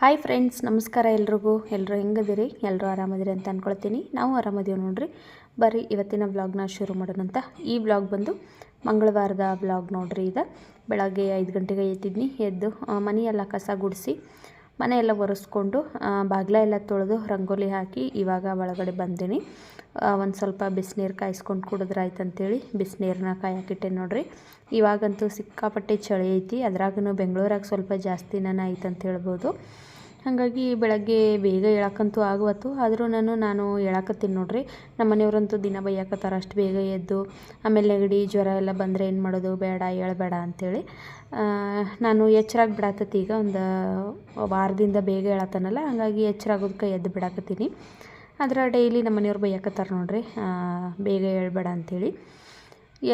Hi friends ನಮಸ್ಕಾರ ಎಲ್ರಿಗೂ. ಎಲ್ಲರೂ ಹೆಂಗದಿರಿ ಎಲ್ಲರೂ ಆರಾಮದಿರಿ ಅಂತ ಅಂದ್ಕೊಳ್ತೀನಿ ನಾವು ಆರಾಮದೀವಿ ನೋಡ್ರಿ. ಬರ್ರಿ, ಇವತ್ತಿನ ವ್ಲಾಗ್ನ ಶುರು ಮಾಡೋಣಂತ ಈ ವ್ಲಾಗ್ ಬಂದು ಮಂಗಳವಾರದ ವ್ಲಾಗ್ ನೋಡ್ರಿ ಇದು ಬೆಳಗ್ಗೆ ಐದು ಗಂಟೆಗೆ ಎದ್ದಿದ್ನಿ. ಎದ್ದು ಮನೆಯೆಲ್ಲ ಕಸ ಗುಡಿಸಿ, ಮನೆಯೆಲ್ಲ ಒರೆಸ್ಕೊಂಡು ಬಾಗ್ಲ ಎಲ್ಲ ತೊಳೆದು ರಂಗೋಲಿ ಹಾಕಿ ಇವಾಗ ಒಳಗಡೆ ಬಂದೀನಿ. ಒಂದು ಸ್ವಲ್ಪ ಬಿಸಿನೀರು ಕಾಯಿಸ್ಕೊಂಡು ಕುಡಿದ್ರೆ ಆಯ್ತು ಅಂತೇಳಿ ಬಿಸಿನೀರನ್ನ ಕಾಯಕ್ಕಿಟ್ಟೆ ನೋಡ್ರಿ. ಇವಾಗಂತೂ ಸಿಕ್ಕಾಪಟ್ಟೆ ಚಳಿ ಐತಿ ಅದ್ರಾಗೂ ಬೆಂಗಳೂರಾಗ ಸ್ವಲ್ಪ ಜಾಸ್ತಿನೇ ಐತೆ ಅಂತ ಹೇಳ್ಬೋದು. ಹಾಗಾಗಿ ಬೆಳಗ್ಗೆ ಬೇಗ ಹೇಳಕ್ಕಂತೂ ಆಗುವತ್ತು ಆದರೂ ನಾನು ನಾನು ಹೇಳಕತ್ತೀನಿ ನೋಡ್ರಿ. ನಮ್ಮ ಮನೆಯವ್ರಂತೂ ದಿನ ಬೈಯಾಕತ್ತಾರ, ಅಷ್ಟು ಬೇಗ ಎದ್ದು ಆಮೇಲೆ ನೆಗಡಿ ಜ್ವರ ಎಲ್ಲ ಬಂದರೆ ಏನು ಮಾಡೋದು, ಬೇಡ, ಹೇಳಬೇಡ ಅಂಥೇಳಿ ನಾನು ಎಚ್ಚರಾಗಿ ಬಿಡಾತತಿ ಒಂದು ವಾರದಿಂದ ಬೇಗ ಹೇಳತ್ತಾನಲ್ಲ ಹಾಗಾಗಿ ಎಚ್ಚರಾಗೋದಕ್ಕೆ ಎದ್ದು ಬಿಡಾಕತ್ತೀನಿ. ಆದ್ರೆ ಡೈಲಿ ನಮ್ಮ ಮನೆಯವ್ರು ಬೈಯಕತ್ತಾರೆ ನೋಡ್ರಿ. ಬೇಗ ಹೇಳ್ಬೇಡ ಅಂಥೇಳಿ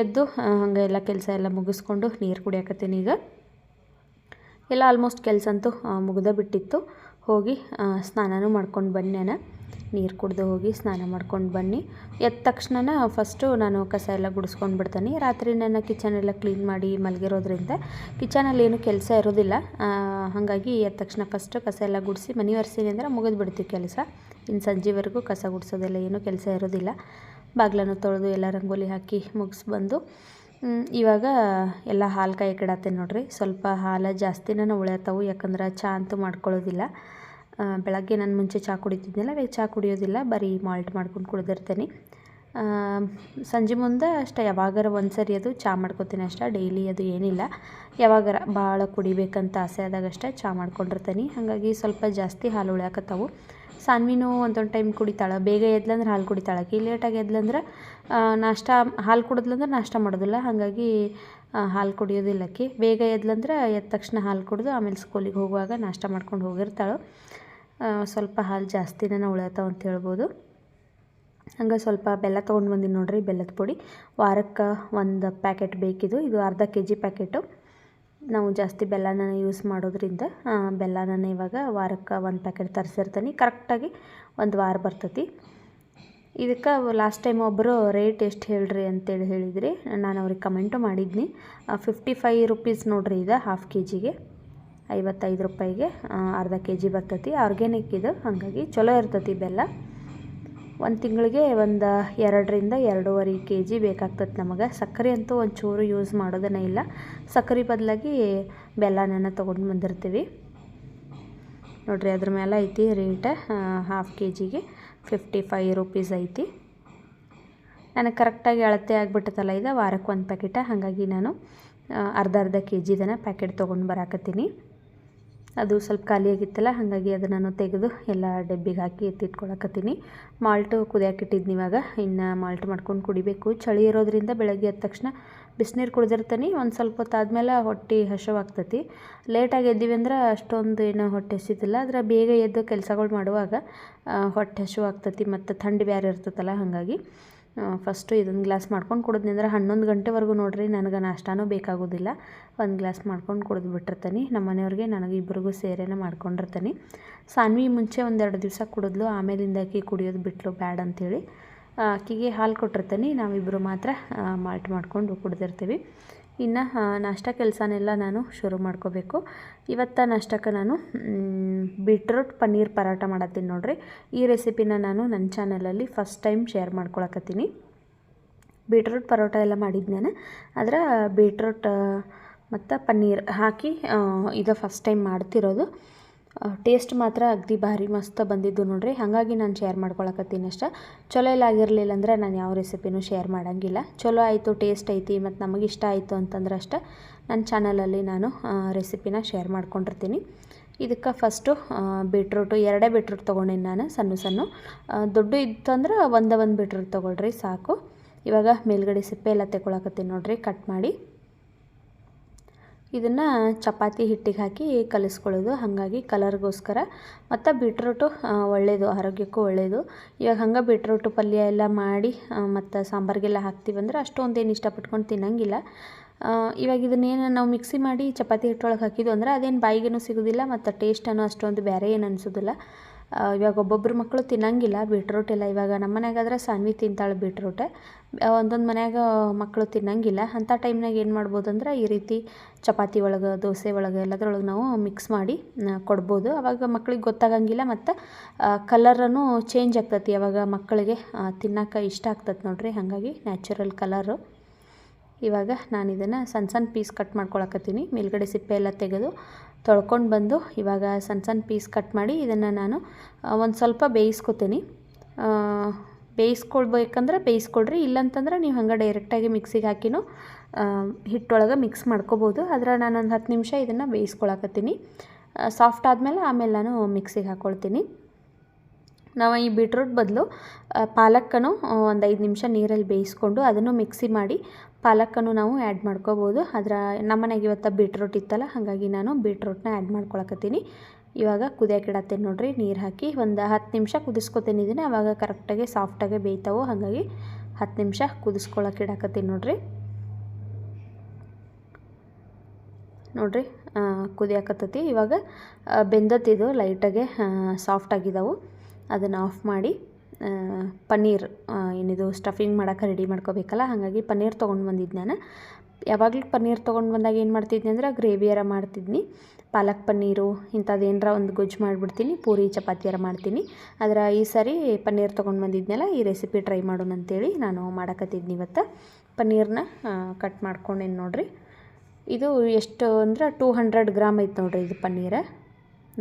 ಎದ್ದು ಹಂಗೆ ಎಲ್ಲ ಕೆಲಸ ಎಲ್ಲ ಮುಗಿಸ್ಕೊಂಡು ನೀರು ಕುಡಿಯಕತ್ತೀನಿ ಈಗ. ಎಲ್ಲ ಆಲ್ಮೋಸ್ಟ್ ಕೆಲಸ ಅಂತೂ ಮುಗ್ದ ಬಿಟ್ಟಿತ್ತು. ಹೋಗಿ ಸ್ನಾನನೂ ಮಾಡ್ಕೊಂಡು ಬನ್ನಿ ನಾನು ನೀರು ಕುಡಿದು ಹೋಗಿ ಸ್ನಾನ ಮಾಡ್ಕೊಂಡು ಬನ್ನಿ. ಎದ್ದ ತಕ್ಷಣ ಫಸ್ಟು ನಾನು ಕಸ ಎಲ್ಲ ಗುಡಿಸ್ಕೊಂಡು ಬಿಡ್ತೀನಿ. ರಾತ್ರಿ ನನ್ನ ಕಿಚನ್ ಎಲ್ಲ ಕ್ಲೀನ್ ಮಾಡಿ ಮಲಗಿರೋದ್ರಿಂದ ಕಿಚನಲ್ಲಿ ಏನು ಕೆಲಸ ಇರೋದಿಲ್ಲ. ಹಾಗಾಗಿ ಎದ್ದ ತಕ್ಷಣ ಫಸ್ಟು ಕಸ ಎಲ್ಲ ಗುಡಿಸಿ ಮನೆ ಒರೆಸಿನಿ ಅಂದ್ರೆ ಮುಗಿದು ಬಿಡ್ತೀವಿ ಕೆಲಸ. ಇನ್ನು ಸಂಜೆವರೆಗೂ ಕಸ ಗುಡಿಸೋದೆಲ್ಲ ಏನೂ ಕೆಲಸ ಇರೋದಿಲ್ಲ. ಬಾಗ್ಲನ್ನು ತೊಳೆದು ಎಲ್ಲ ರಂಗೋಲಿ ಹಾಕಿ ಮುಗಿಸ್ ಬಂದು ಇವಾಗ ಎಲ್ಲ ಹಾಲು ಕಾಯಿ ಇಡತ್ತೇನೆ ನೋಡ್ರಿ. ಸ್ವಲ್ಪ ಹಾಲು ಜಾಸ್ತಿನೇ ಉಳಿಯತ್ತವು, ಯಾಕಂದ್ರೆ ಚಹಾ ಅಂತೂ ಮಾಡ್ಕೊಳ್ಳೋದಿಲ್ಲ. ಬೆಳಗ್ಗೆ ನಾನು ಮುಂಚೆ ಚಹಾ ಕುಡಿತಿದ್ನಲ್ಲ, ಇವಾಗ ಚಹಾ ಕುಡಿಯೋದಿಲ್ಲ, ಬರೀ ಮಾಲ್ಟ್ ಮಾಡ್ಕೊಂಡು ಕುಡಿದಿರ್ತೇನೆ. ಸಂಜೆ ಮುಂದೆ ಅಷ್ಟೇ, ಯಾವಾಗಾರ ಒಂದು ಸರಿ ಅದು ಚಹಾ ಮಾಡ್ಕೊತೀನಿ ಅಷ್ಟೇ, ಡೈಲಿ ಅದು ಏನಿಲ್ಲ. ಯಾವಾಗಾರ ಭಾಳ ಕುಡಿಬೇಕಂತ ಆಸೆ ಆದಾಗ ಅಷ್ಟೇ ಚಹಾ ಮಾಡ್ಕೊಂಡಿರ್ತೀನಿ. ಹಾಗಾಗಿ ಸ್ವಲ್ಪ ಜಾಸ್ತಿ ಹಾಲು ಉಳ್ಯಾಕತ್ತಾವು. ಸಾನ್ವಿನೂ ಒಂದೊಂದು ಟೈಮ್ ಕುಡಿತಾಳೆ. ಬೇಗ ಎದ್ಲಂದ್ರೆ ಹಾಲು ಕುಡಿತಾಳೆ ಆಕಿ ಲೇಟಾಗಿ ಎದ್ಲಂದ್ರೆ ನಾಷ್ಟ, ಹಾಲು ಕುಡಿದ್ಲಂದ್ರೆ ನಾಷ್ಟ ಮಾಡೋದಿಲ್ಲ. ಹಾಗಾಗಿ ಹಾಲು ಕುಡಿಯೋದಿಲ್ಲ ಆಕಿ ಬೇಗ ಎದ್ಲಂದ್ರೆ ಎದ್ದ ತಕ್ಷಣ ಹಾಲು ಕುಡಿದು ಆಮೇಲೆ ಸ್ಕೂಲಿಗೆ ಹೋಗುವಾಗ ನಾಷ್ಟ ಮಾಡ್ಕೊಂಡು ಹೋಗಿರ್ತಾಳೆ. ಸ್ವಲ್ಪ ಹಾಲು ಜಾಸ್ತಿನೇ ಉಳಿಯತ್ತಾವ ಅಂತ ಹೇಳ್ಬೋದು. ಹಂಗೆ ಸ್ವಲ್ಪ ಬೆಲ್ಲ ತೊಗೊಂಡು ಬಂದೀನಿ ನೋಡಿರಿ, ಬೆಲ್ಲದ ಪುಡಿ. ವಾರಕ್ಕೆ ಒಂದು ಪ್ಯಾಕೆಟ್ ಬೇಕಿದು. ಇದು ಅರ್ಧ ಕೆ ಜಿ ಪ್ಯಾಕೆಟು ನಾವು ಜಾಸ್ತಿ ಬೆಲ್ಲನ ಯೂಸ್ ಮಾಡೋದ್ರಿಂದ ಬೆಲ್ಲನ ಇವಾಗ ವಾರಕ್ಕೆ ಒಂದು ಪ್ಯಾಕೆಟ್ ತರಿಸಿರ್ತೀನಿ. ಕರೆಕ್ಟಾಗಿ ಒಂದು ವಾರ ಬರ್ತೈತಿ. ಇದಕ್ಕೆ ಲಾಸ್ಟ್ ಟೈಮ್ ಒಬ್ಬರು ರೇಟ್ ಎಷ್ಟು ಹೇಳ್ರಿ ಅಂತೇಳಿ ಹೇಳಿದ್ರಿ. ನಾನು ಅವ್ರಿಗೆ ಕಮೆಂಟು ಮಾಡಿದ್ನಿ. ಫಿಫ್ಟಿ ಫೈ ರುಪೀಸ್ ನೋಡ್ರಿ ಇದು ಹಾಫ್ ಕೆ ಜಿಗೆ ಐವತ್ತೈದು ರೂಪಾಯಿಗೆ ಅರ್ಧ ಕೆ ಜಿ ಬರ್ತೈತಿ. ಆರ್ಗ್ಯಾನಿಕ್ ಇದು ಹಾಗಾಗಿ ಚಲೋ ಇರ್ತೈತಿ ಬೆಲ್ಲ. ಒಂದು ತಿಂಗಳಿಗೆ ಒಂದು ಎರಡರಿಂದ ಎರಡೂವರೆ ಕೆ ಜಿ ಬೇಕಾಗ್ತದೆ ನಮಗೆ. ಸಕ್ಕರೆ ಅಂತೂ ಒಂಚೂರು ಯೂಸ್ ಮಾಡೋದನ್ನೇ ಇಲ್ಲ. ಸಕ್ಕರೆ ಬದಲಾಗಿ ಬೆಲ್ಲನ ತೊಗೊಂಡು ಬಂದಿರ್ತೀವಿ. ನೋಡಿರಿ ಅದ್ರ ಮೇಲೆ ಐತಿ ರೇಟ ಹಾಫ್ ಕೆ ಜಿಗೆ ಫಿಫ್ಟಿ ಫೈವ್ ರುಪೀಸ್ ಐತಿ ನನಗೆ ಕರೆಕ್ಟಾಗಿ ಅಳತೆ ಆಗಿಬಿಟ್ಟತಲ್ಲ, ಇದು ವಾರಕ್ಕೆ ಒಂದು ಪ್ಯಾಕೆಟ ಹಾಗಾಗಿ ನಾನು ಅರ್ಧ ಅರ್ಧ ಕೆ ಜಿದನ ಪ್ಯಾಕೆಟ್ ತೊಗೊಂಡು ಬರಾಕತ್ತೀನಿ. ಅದು ಸ್ವಲ್ಪ ಖಾಲಿಯಾಗಿತ್ತಲ್ಲ ಹಾಗಾಗಿ ಅದು ನಾನು ತೆಗೆದು ಎಲ್ಲ ಡಬ್ಬಿಗೆ ಹಾಕಿ ಎತ್ತಿಟ್ಕೊಳಕತ್ತೀನಿ. ಮಾಲ್ಟು ಕುದಿಯಾಕಿಟ್ಟಿದ್ನಿ ಇವಾಗ. ಇನ್ನು ಮಾಲ್ಟ್ ಮಾಡ್ಕೊಂಡು ಕುಡಿಬೇಕು. ಚಳಿ ಇರೋದ್ರಿಂದ ಬೆಳಗ್ಗೆ ಎದ್ದ ತಕ್ಷಣ ಬಿಸಿನೀರು ಕುಡಿದಿರ್ತೀನಿ. ಒಂದು ಸ್ವಲ್ಪ ಹೊತ್ತಾದ್ಮೇಲೆ ಹೊಟ್ಟೆ ಹಸವಾಗ್ತತಿ ಲೇಟಾಗಿ ಎದ್ದೀವಿ ಅಂದ್ರೆ ಅಷ್ಟೊಂದು ಏನೋ ಹೊಟ್ಟೆ ಹಸಿತಿಲ್ಲ. ಆದರೆ ಬೇಗ ಎದ್ದು ಕೆಲಸಗಳು ಮಾಡುವಾಗ ಹೊಟ್ಟೆ ಹೊಟ್ಟೆ ಹಸುವಾಗ್ತತಿ ಮತ್ತು ಥಂಡಿ ಬೇರೆ ಇರ್ತೈತಲ್ಲ, ಹಾಗಾಗಿ. ಫಸ್ಟು ಇದೊಂದು ಗ್ಲಾಸ್ ಮಾಡ್ಕೊಂಡು ಕುಡಿದ್ನಿ. ಅಂದ್ರೆ ಹನ್ನೊಂದು ಗಂಟೆವರೆಗೂ ನೋಡ್ರಿ ನನಗೆ ನಾಷ್ಟಾನೂ ಬೇಕಾಗೋದಿಲ್ಲ. ಒಂದು ಗ್ಲಾಸ್ ಮಾಡ್ಕೊಂಡು ಕುಡಿದು ಬಿಟ್ಟಿರ್ತೀನಿ. ನಮ್ಮ ಮನೆಯವ್ರಿಗೆ ನನಗೆ ಇಬ್ಬರಿಗೂ ಸೇರೇನೆ ಮಾಡ್ಕೊಂಡಿರ್ತೀನಿ. ಸಾನ್ವಿ ಮುಂಚೆ ಒಂದೆರಡು ದಿವಸ ಕುಡಿದ್ಲು. ಆಮೇಲಿಂದ ಆಕಿ ಕುಡಿಯೋದು ಬಿಟ್ಲು. ಬ್ಯಾಡ್ ಅಂಥೇಳಿ ಅಕ್ಕಿಗೆ ಹಾಲು ಕೊಟ್ಟಿರ್ತೀನಿ. ನಾವಿಬ್ಬರು ಮಾತ್ರ ಮಾಲ್ಟ್ ಮಾಡಿಕೊಂಡು ಕುಡ್ದಿರ್ತೀವಿ. ಇನ್ನು ನಾಷ್ಟ ಕೆಲಸನೆಲ್ಲ ನಾನು ಶುರು ಮಾಡ್ಕೋಬೇಕು. ಇವತ್ತು ನಾಷ್ಟಕ್ಕೆ ನಾನು ಬೀಟ್ರೂಟ್ ಪನ್ನೀರ್ ಪರಾಟ ಮಾಡತ್ತೀನಿ ನೋಡ್ರಿ. ಈ ರೆಸಿಪಿನ ನಾನು ನನ್ನ ಚಾನಲಲ್ಲಿ ಫಸ್ಟ್ ಟೈಮ್ ಶೇರ್ ಮಾಡ್ಕೊಳಕತ್ತೀನಿ. ಬೀಟ್ರೂಟ್ ಪರೋಟ ಎಲ್ಲ ಮಾಡಿದ್ದು ನಾನು. ಆದ್ರೆ ಬೀಟ್ರೂಟ್ ಮತ್ತು ಪನ್ನೀರ್ ಹಾಕಿ ಇದು ಫಸ್ಟ್ ಟೈಮ್ ಮಾಡ್ತಿರೋದು. ಟೇಸ್ಟ್ ಮಾತ್ರ ಅಗದಿ ಭಾರಿ ಮಸ್ತ್ ಬಂದಿದ್ದು ನೋಡ್ರಿ. ಹಾಗಾಗಿ ನಾನು ಶೇರ್ ಮಾಡ್ಕೊಳಕತ್ತೀನಿ ಅಷ್ಟೇ. ಚಲೋ ಇಲ್ಲ ಆಗಿರಲಿಲ್ಲ ಅಂದ್ರೆ ನಾನು ಯಾವ ರೆಸಿಪಿನೂ ಶೇರ್ ಮಾಡೋಂಗಿಲ್ಲ. ಚಲೋ ಆಯಿತು ಟೇಸ್ಟ್ ಐತಿ, ಮತ್ತು ನಮಗೆ ಇಷ್ಟ ಆಯಿತು ಅಂತಂದ್ರೆ ಅಷ್ಟೇ ನನ್ನ ಚಾನಲಲ್ಲಿ ನಾನು ರೆಸಿಪಿನ ಶೇರ್ ಮಾಡ್ಕೊಂಡಿರ್ತೀನಿ. ಇದಕ್ಕೆ ಫಸ್ಟು ಬೀಟ್ರೂಟು ಎರಡೇ ಬೀಟ್ರೂಟ್ ತೊಗೊಂಡಿನಿ ನಾನು ಸಣ್ಣ ಸಣ್ಣ. ದೊಡ್ಡ ಇತ್ತಂದ್ರೆ ಒಂದೇ ಒಂದು ಬೀಟ್ರೂಟ್ ತೊಗೊಳ್ರಿ, ಸಾಕು. ಇವಾಗ ಮೇಲ್ಗಡೆ ಸಿಪ್ಪೆ ಎಲ್ಲ ತೆಗೊಳಕತ್ತೀನಿ ನೋಡ್ರಿ ಕಟ್ ಮಾಡಿ. ಇದನ್ನು ಚಪಾತಿ ಹಿಟ್ಟಿಗೆ ಹಾಕಿ ಕಲಿಸ್ಕೊಳ್ಳೋದು. ಹಾಗಾಗಿ ಕಲರ್ಗೋಸ್ಕರ. ಮತ್ತು ಬೀಟ್ರೂಟು ಒಳ್ಳೆಯದು ಆರೋಗ್ಯಕ್ಕೂ ಒಳ್ಳೆಯದು ಇವಾಗ ಹಂಗೆ ಬೀಟ್ರೂಟು ಪಲ್ಯ ಎಲ್ಲ ಮಾಡಿ ಮತ್ತು ಸಾಂಬಾರಿಗೆಲ್ಲ ಹಾಕ್ತೀವಂದ್ರೆ ಅಷ್ಟೊಂದೇನು ಇಷ್ಟಪಟ್ಕೊಂಡು ತಿನ್ನಂಗಿಲ್ಲ. ಇವಾಗ ಇದನ್ನೇನು ನಾವು ಮಿಕ್ಸಿ ಮಾಡಿ ಚಪಾತಿ ಹಿಟ್ಟೊಳಗೆ ಹಾಕಿದ್ದು ಅಂದ್ರೆ ಅದೇನು ಬಾಯಿಗೇನು ಸಿಗೋದಿಲ್ಲ, ಮತ್ತು ಟೇಸ್ಟನ್ನು ಅಷ್ಟೊಂದು ಬೇರೆ ಏನು ಅನಿಸೋದಿಲ್ಲ. ಇವಾಗ ಒಬ್ಬೊಬ್ಬರು ಮಕ್ಕಳು ತಿನ್ನಂಗಿಲ್ಲ ಬೀಟ್ರೂಟ್ ಎಲ್ಲ. ಇವಾಗ ನಮ್ಮ ಮನೆಯಾಗಾದ್ರೆ ಸಾನ್ವಿ ತಿಂತಾಳೆ ಬೀಟ್ರೂಟ್ ಒಂದೊಂದು ಮನ್ಯಾಗ ಮಕ್ಕಳು ತಿನ್ನಂಗಿಲ್ಲ. ಅಂಥ ಟೈಮ್ನಾಗ ಏನು ಮಾಡ್ಬೋದು ಅಂದ್ರೆ ಈ ರೀತಿ ಚಪಾತಿ ಒಳಗೆ, ದೋಸೆ ಒಳಗೆ ಎಲ್ಲದ್ರೊಳಗೆ ನಾವು ಮಿಕ್ಸ್ ಮಾಡಿ ಕೊಡ್ಬೋದು. ಅವಾಗ ಮಕ್ಳಿಗೆ ಗೊತ್ತಾಗಂಗಿಲ್ಲ ಮತ್ತು ಕಲರನ್ನು ಚೇಂಜ್ ಆಗ್ತತಿ. ಅವಾಗ ಮಕ್ಕಳಿಗೆ ತಿನ್ನೋಕೆ ಇಷ್ಟ ಆಗ್ತದೆ ನೋಡ್ರಿ. ಹಾಗಾಗಿ ನ್ಯಾಚುರಲ್ ಕಲರು ಇವಾಗ ನಾನು ಇದನ್ನು ಸಣ್ಣ ಸಣ್ಣ ಪೀಸ್ ಕಟ್ ಮಾಡ್ಕೊಳಕತ್ತೀನಿ. ಮೇಲ್ಗಡೆ ಸಿಪ್ಪೆ ಎಲ್ಲ ತೆಗೆದು ತೊಳ್ಕೊಂಡು ಬಂದು ಇವಾಗ ಸಣ್ಣ ಸಣ್ಣ ಪೀಸ್ ಕಟ್ ಮಾಡಿ ಇದನ್ನು ನಾನು ಒಂದು ಸ್ವಲ್ಪ ಬೇಯಿಸ್ಕೊತೀನಿ. ಬೇಯಿಸ್ಕೊಳ್ಬೇಕಂದ್ರೆ ಬೇಯಿಸ್ಕೊಳ್ರಿ, ಇಲ್ಲಂತಂದ್ರೆ ನೀವು ಹಂಗೆ ಡೈರೆಕ್ಟಾಗಿ ಮಿಕ್ಸಿಗೆ ಹಾಕಿನೂ ಹಿಟ್ಟೊಳಗೆ ಮಿಕ್ಸ್ ಮಾಡ್ಕೋಬೋದು. ಆದರೆ ನಾನೊಂದು ಹತ್ತು ನಿಮಿಷ ಇದನ್ನು ಬೇಯಿಸ್ಕೊಳಕತ್ತೀನಿ. ಸಾಫ್ಟ್ ಆದಮೇಲೆ ಆಮೇಲೆ ನಾನು ಮಿಕ್ಸಿಗೆ ಹಾಕ್ಕೊಳ್ತೀನಿ ನಾವು ಈ ಬೀಟ್ರೂಟ್ ಬದಲು ಪಾಲಕ್ಕನ್ನು ಒಂದು ಐದು ನಿಮಿಷ ನೀರಲ್ಲಿ ಬೇಯಿಸ್ಕೊಂಡು ಅದನ್ನು ಮಿಕ್ಸಿ ಮಾಡಿ ಪಾಲಕ್ಕನ್ನು ನಾವು ಆ್ಯಡ್ ಮಾಡ್ಕೋಬೋದು. ಅದರ ನಮ್ಮನೆಗೆ ಇವತ್ತು ಬೀಟ್ರೂಟ್ ಇತ್ತಲ್ಲ, ಹಾಗಾಗಿ ನಾನು ಬೀಟ್ರೂಟ್ನ ಆ್ಯಡ್ ಮಾಡ್ಕೊಳಕತ್ತೀನಿ. ಇವಾಗ ಕುದಿಯೋಕೆ ನೋಡಿರಿ, ನೀರು ಹಾಕಿ ಒಂದು ಹತ್ತು ನಿಮಿಷ ಕುದಿಸ್ಕೊತೀನಿ ಇದನ್ನು. ಆವಾಗ ಕರೆಕ್ಟಾಗಿ ಸಾಫ್ಟಾಗೆ ಬೇಯ್ತಾವೆ, ಹಾಗಾಗಿ ಹತ್ತು ನಿಮಿಷ ಕುದಿಸ್ಕೊಳಕ್ಕೆ ಇಡಾಕತ್ತೀನಿ ನೋಡಿರಿ ನೋಡಿರಿ ಕುದಿಯಾಕತ್ತತಿ. ಇವಾಗ ಬೆಂದತ್ತಿದ್ದು ಬೆಂದತ್ತಿದು ಲೈಟಾಗೆ ಸಾಫ್ಟ್ ಆಗಿದಾವು. ಅದನ್ನು ಆಫ್ ಮಾಡಿ ಪನ್ನೀರ್ ಏನಿದು ಸ್ಟಫಿಂಗ್ ಮಾಡೋಕೆ ರೆಡಿ ಮಾಡ್ಕೋಬೇಕಲ್ಲ, ಹಾಗಾಗಿ ಪನ್ನೀರ್ ತೊಗೊಂಡು ಬಂದಿದ್ದು ನಾನು. ಯಾವಾಗಲೂ ಪನ್ನೀರ್ ತೊಗೊಂಡು ಬಂದಾಗ ಏನು ಮಾಡ್ತಿದ್ನಿ ಅಂದ್ರೆ ಗ್ರೇವಿಯಾರ ಮಾಡ್ತಿದ್ನಿ. ಪಾಲಕ್ ಪನ್ನೀರು ಇಂಥದ್ದು ಏನರ ಒಂದು ಗೊಜ್ಜು ಮಾಡಿಬಿಡ್ತೀನಿ, ಪೂರಿ ಚಪಾತಿಯಾರ ಮಾಡ್ತೀನಿ. ಆದರೆ ಈ ಸರಿ ಪನ್ನೀರ್ ತೊಗೊಂಡು ಬಂದಿದ್ನಲ್ಲ, ಈ ರೆಸಿಪಿ ಟ್ರೈ ಮಾಡೋಣ ಅಂತೇಳಿ ನಾನು ಮಾಡಕತ್ತಿದ್ನಿ ಇವತ್ತು. ಪನ್ನೀರ್ನ ಕಟ್ ಮಾಡ್ಕೊಂಡೇನು ನೋಡಿರಿ. ಇದು ಎಷ್ಟು ಅಂದ್ರೆ ಟೂ ಹಂಡ್ರೆಡ್ ಗ್ರಾಮ್ ಐತೆ ನೋಡಿರಿ ಇದು ಪನ್ನೀರ.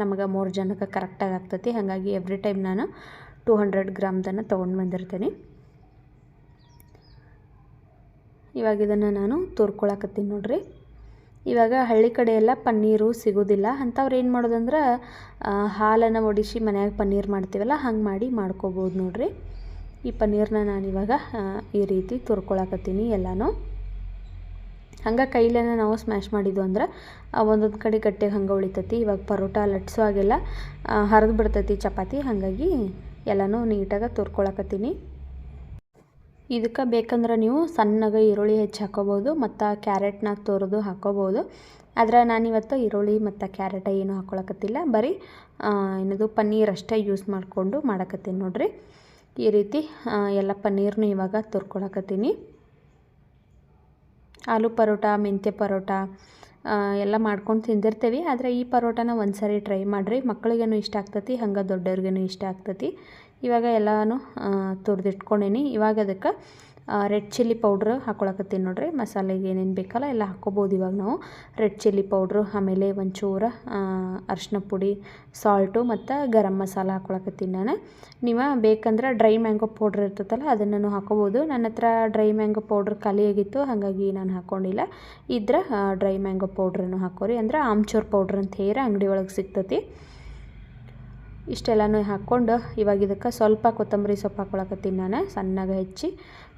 ನಮಗೆ ಮೂರು ಜನಕ್ಕೆ ಕರೆಕ್ಟಾಗಿ ಆಗ್ತೈತಿ. ಹಾಗಾಗಿ ಎವ್ರಿ ಟೈಮ್ ನಾನು ಟೂ ಹಂಡ್ರೆಡ್ ಗ್ರಾಮ್ದನ್ನು ತೊಗೊಂಡು ಬಂದಿರ್ತೀನಿ. ಇವಾಗ ಇದನ್ನು ನಾನು ತುರ್ಕೊಳಕತ್ತೀನಿ ನೋಡ್ರಿ. ಇವಾಗ ಹಳ್ಳಿ ಕಡೆ ಎಲ್ಲ ಪನ್ನೀರು ಸಿಗೋದಿಲ್ಲ. ಅಂಥವ್ರು ಏನು ಮಾಡೋದಂದ್ರೆ ಹಾಲನ್ನು ಒಡಿಸಿ ಮನ್ಯಾಗ ಪನ್ನೀರ್ ಮಾಡ್ತೀವಲ್ಲ, ಹಂಗೆ ಮಾಡಿ ಮಾಡ್ಕೋಬೋದು ನೋಡ್ರಿ. ಈ ಪನ್ನೀರನ್ನ ನಾನಿವಾಗ ಈ ರೀತಿ ತುರ್ಕೊಳಕತ್ತೀನಿ ಎಲ್ಲನೂ. ಹಂಗೆ ಕೈಲೇನ ನಾವು ಸ್ಮ್ಯಾಶ್ ಮಾಡಿದ್ವು ಅಂದ್ರೆ ಒಂದೊಂದು ಕಡೆ ಗಟ್ಟಿಗೆ ಹಂಗೆ ಉಳಿತೈತಿ. ಇವಾಗ ಪರೋಟ, ಲಟ್ಸೋ ಆಗಿಲ್ಲ ಹರಿದು ಬಿಡ್ತೈತಿ ಚಪಾತಿ. ಹಾಗಾಗಿ ಎಲ್ಲನೂ ನೀಟಾಗಿ ತುರ್ಕೊಳಕತ್ತೀನಿ. ಇದಕ್ಕೆ ಬೇಕಂದ್ರೆ ನೀವು ಸಣ್ಣಗೆ ಈರುಳ್ಳಿ ಹೆಚ್ಚು ಹಾಕೋಬೋದು, ಮತ್ತು ಕ್ಯಾರೆಟ್ನ ತೋರೆದು ಹಾಕೋಬೋದು. ಆದರೆ ನಾನಿವತ್ತು ಈರುಳ್ಳಿ ಮತ್ತು ಕ್ಯಾರೆಟ ಏನು ಹಾಕ್ಕೊಳಕತ್ತಿಲ್ಲ ಬರೀ ಏನದು ಪನ್ನೀರ್ ಅಷ್ಟೇ ಯೂಸ್ ಮಾಡಿಕೊಂಡು ಮಾಡಕತ್ತೀನಿ ನೋಡಿರಿ. ಈ ರೀತಿ ಎಲ್ಲ ಪನ್ನೀರ್ನು ಇವಾಗ ತುರ್ಕೊಳಕತ್ತೀನಿ. ಆಲೂ ಪರೋಟ, ಮೆಂತ್ಯ ಪರೋಟ ಎಲ್ಲ ಮಾಡ್ಕೊಂಡು ತಿಂದಿರ್ತೀವಿ. ಆದರೆ ಈ ಪರೋಟನ ಒಂದು ಸಾರಿ ಟ್ರೈ ಮಾಡಿರಿ. ಮಕ್ಕಳಿಗೇನು ಇಷ್ಟ ಆಗ್ತತಿ, ಹಂಗೆ ದೊಡ್ಡವ್ರಿಗೇನು ಇಷ್ಟ ಆಗ್ತತಿ. ಇವಾಗ ಎಲ್ಲನೂ ತುರಿದಿಟ್ಕೊಂಡೀನಿ. ಇವಾಗ ಅದಕ್ಕೆ ರೆಡ್ ಚಿಲ್ಲಿ ಪೌಡ್ರ್ ಹಾಕೊಳಕತ್ತೀನಿ ನೋಡ್ರಿ. ಮಸಾಲೆಗೆ ಏನೇನು ಬೇಕಲ್ಲ ಎಲ್ಲ ಹಾಕ್ಕೋಬೋದು ಇವಾಗ ನಾವು. ರೆಡ್ ಚಿಲ್ಲಿ ಪೌಡ್ರು, ಆಮೇಲೆ ಒಂಚೂರು ಅರಿಶಿನ ಪುಡಿ, ಸಾಲ್ಟು ಮತ್ತು ಗರಂ ಮಸಾಲ ಹಾಕೊಳಕತ್ತೀನಿ ನಾನು. ನೀವು ಬೇಕಂದ್ರೆ ಡ್ರೈ ಮ್ಯಾಂಗೋ ಪೌಡ್ರ್ ಇರ್ತೈತಲ್ಲ ಅದನ್ನು ಹಾಕೋಬೋದು. ನನ್ನ ಹತ್ರ ಡ್ರೈ ಮ್ಯಾಂಗೋ ಪೌಡ್ರ್ ಖಾಲಿ ಆಗಿತ್ತು, ಹಾಗಾಗಿ ನಾನು ಹಾಕ್ಕೊಂಡಿಲ್ಲ ಇದ್ರೆ ಡ್ರೈ ಮ್ಯಾಂಗೋ ಪೌಡ್ರನ್ನು ಹಾಕೋರಿ. ಅಂದ್ರೆ ಆಮ್ಚೂರ್ ಪೌಡ್ರ್ ಅಂತ ಹೇಳಿ ಅಂಗಡಿ ಒಳಗೆ ಸಿಗ್ತೈತಿ. ಇಷ್ಟೆಲ್ಲನೂ ಹಾಕ್ಕೊಂಡು ಇವಾಗ ಇದಕ್ಕೆ ಸ್ವಲ್ಪ ಕೊತ್ತಂಬರಿ ಸೊಪ್ಪು ಹಾಕ್ಕೊಳಕತ್ತೀನಿ ನಾನು. ಸಣ್ಣಗೆ ಹೆಚ್ಚಿ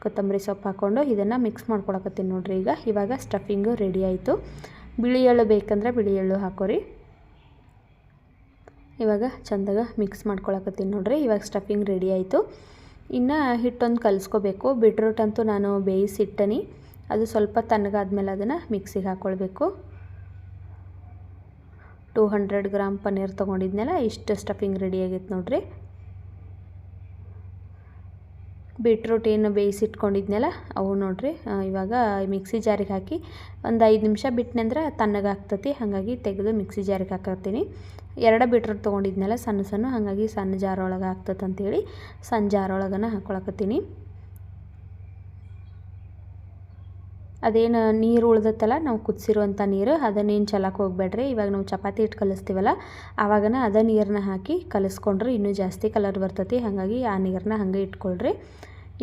ಕೊತ್ತಂಬರಿ ಸೊಪ್ಪು ಹಾಕ್ಕೊಂಡು ಇದನ್ನು ಮಿಕ್ಸ್ ಮಾಡ್ಕೊಳಕತ್ತೀನಿ ನೋಡಿರಿ ಈಗ. ಇವಾಗ ಸ್ಟಫಿಂಗು ರೆಡಿ ಆಯಿತು. ಬಿಳಿ ಎಳ್ಳು ಬೇಕಂದ್ರೆ ಬಿಳಿ ಎಳ್ಳು ಹಾಕೋರಿ. ಇವಾಗ ಚಂದಾಗ ಮಿಕ್ಸ್ ಮಾಡ್ಕೊಳಕತ್ತೀನಿ ನೋಡಿರಿ. ಇವಾಗ ಸ್ಟಫಿಂಗ್ ರೆಡಿ ಆಯಿತು. ಇನ್ನು ಹಿಟ್ಟೊಂದು ಕಲಿಸ್ಕೋಬೇಕು. ಬಿಟ್ರೂಟ್ ಅಂತೂ ನಾನು ಬೇಯಿಸಿಟ್ಟನಿ. ಅದು ಸ್ವಲ್ಪ ತಣ್ಣಗಾದ್ಮೇಲೆ ಅದನ್ನು ಮಿಕ್ಸಿಗೆ ಹಾಕ್ಕೊಳ್ಬೇಕು ಟೂ ಹಂಡ್ರೆಡ್ ಗ್ರಾಮ್ ಪನ್ನೀರ್ ತೊಗೊಂಡಿದ್ನಲ್ಲ, ಇಷ್ಟು ಸ್ಟಫಿಂಗ್ ರೆಡಿ ಆಗೈತೆ ನೋಡಿರಿ. ಬೀಟ್ರೂಟ್ ಏನು ಬೇಯಿಸಿಟ್ಕೊಂಡಿದ್ನಲ್ಲ, ಅವು ನೋಡಿರಿ ಇವಾಗ ಮಿಕ್ಸಿ ಜಾರಿಗೆ ಹಾಕಿ ಒಂದು ಐದು ನಿಮಿಷ ಬಿಟ್ಟನಂದ್ರೆ ತಣ್ಣಗೆ ಆಗ್ತತಿ, ಹಾಗಾಗಿ ತೆಗೆದು ಮಿಕ್ಸಿ ಜಾರಿಗೆ ಹಾಕತ್ತೀನಿ. ಎರಡು ಬೀಟ್ರೂಟ್ ತೊಗೊಂಡಿದ್ನಲ್ಲ, ಸಣ್ಣ ಸಣ್ಣ, ಹಾಗಾಗಿ ಸಣ್ಣ ಜಾರೊಳಗೆ ಒಳಗೆ ಆಗ್ತದೆ ಅಂತೇಳಿ ಸಣ್ಣ ಜಾರೊಳಗನ ಹಾಕ್ಕೊಳಕತ್ತೀನಿ ಅದೇನು ನೀರು ಉಳಿದತ್ತಲ್ಲ, ನಾವು ಕುದಿಸಿರುವಂಥ ನೀರು, ಅದನ್ನೇನು ಚೆಲ್ಲಕ್ಕೆ ಹೋಗ್ಬೇಡ್ರಿ. ಇವಾಗ ನಾವು ಚಪಾತಿ ಇಟ್ಟು ಕಲಿಸ್ತೀವಲ್ಲ, ಆವಾಗನ ಅದ ನೀರನ್ನ ಹಾಕಿ ಕಲಿಸ್ಕೊಂಡ್ರೆ ಇನ್ನೂ ಜಾಸ್ತಿ ಕಲರ್ ಬರ್ತೈತಿ. ಹಾಗಾಗಿ ಆ ನೀರನ್ನ ಹಾಗೆ ಇಟ್ಕೊಳ್ರಿ.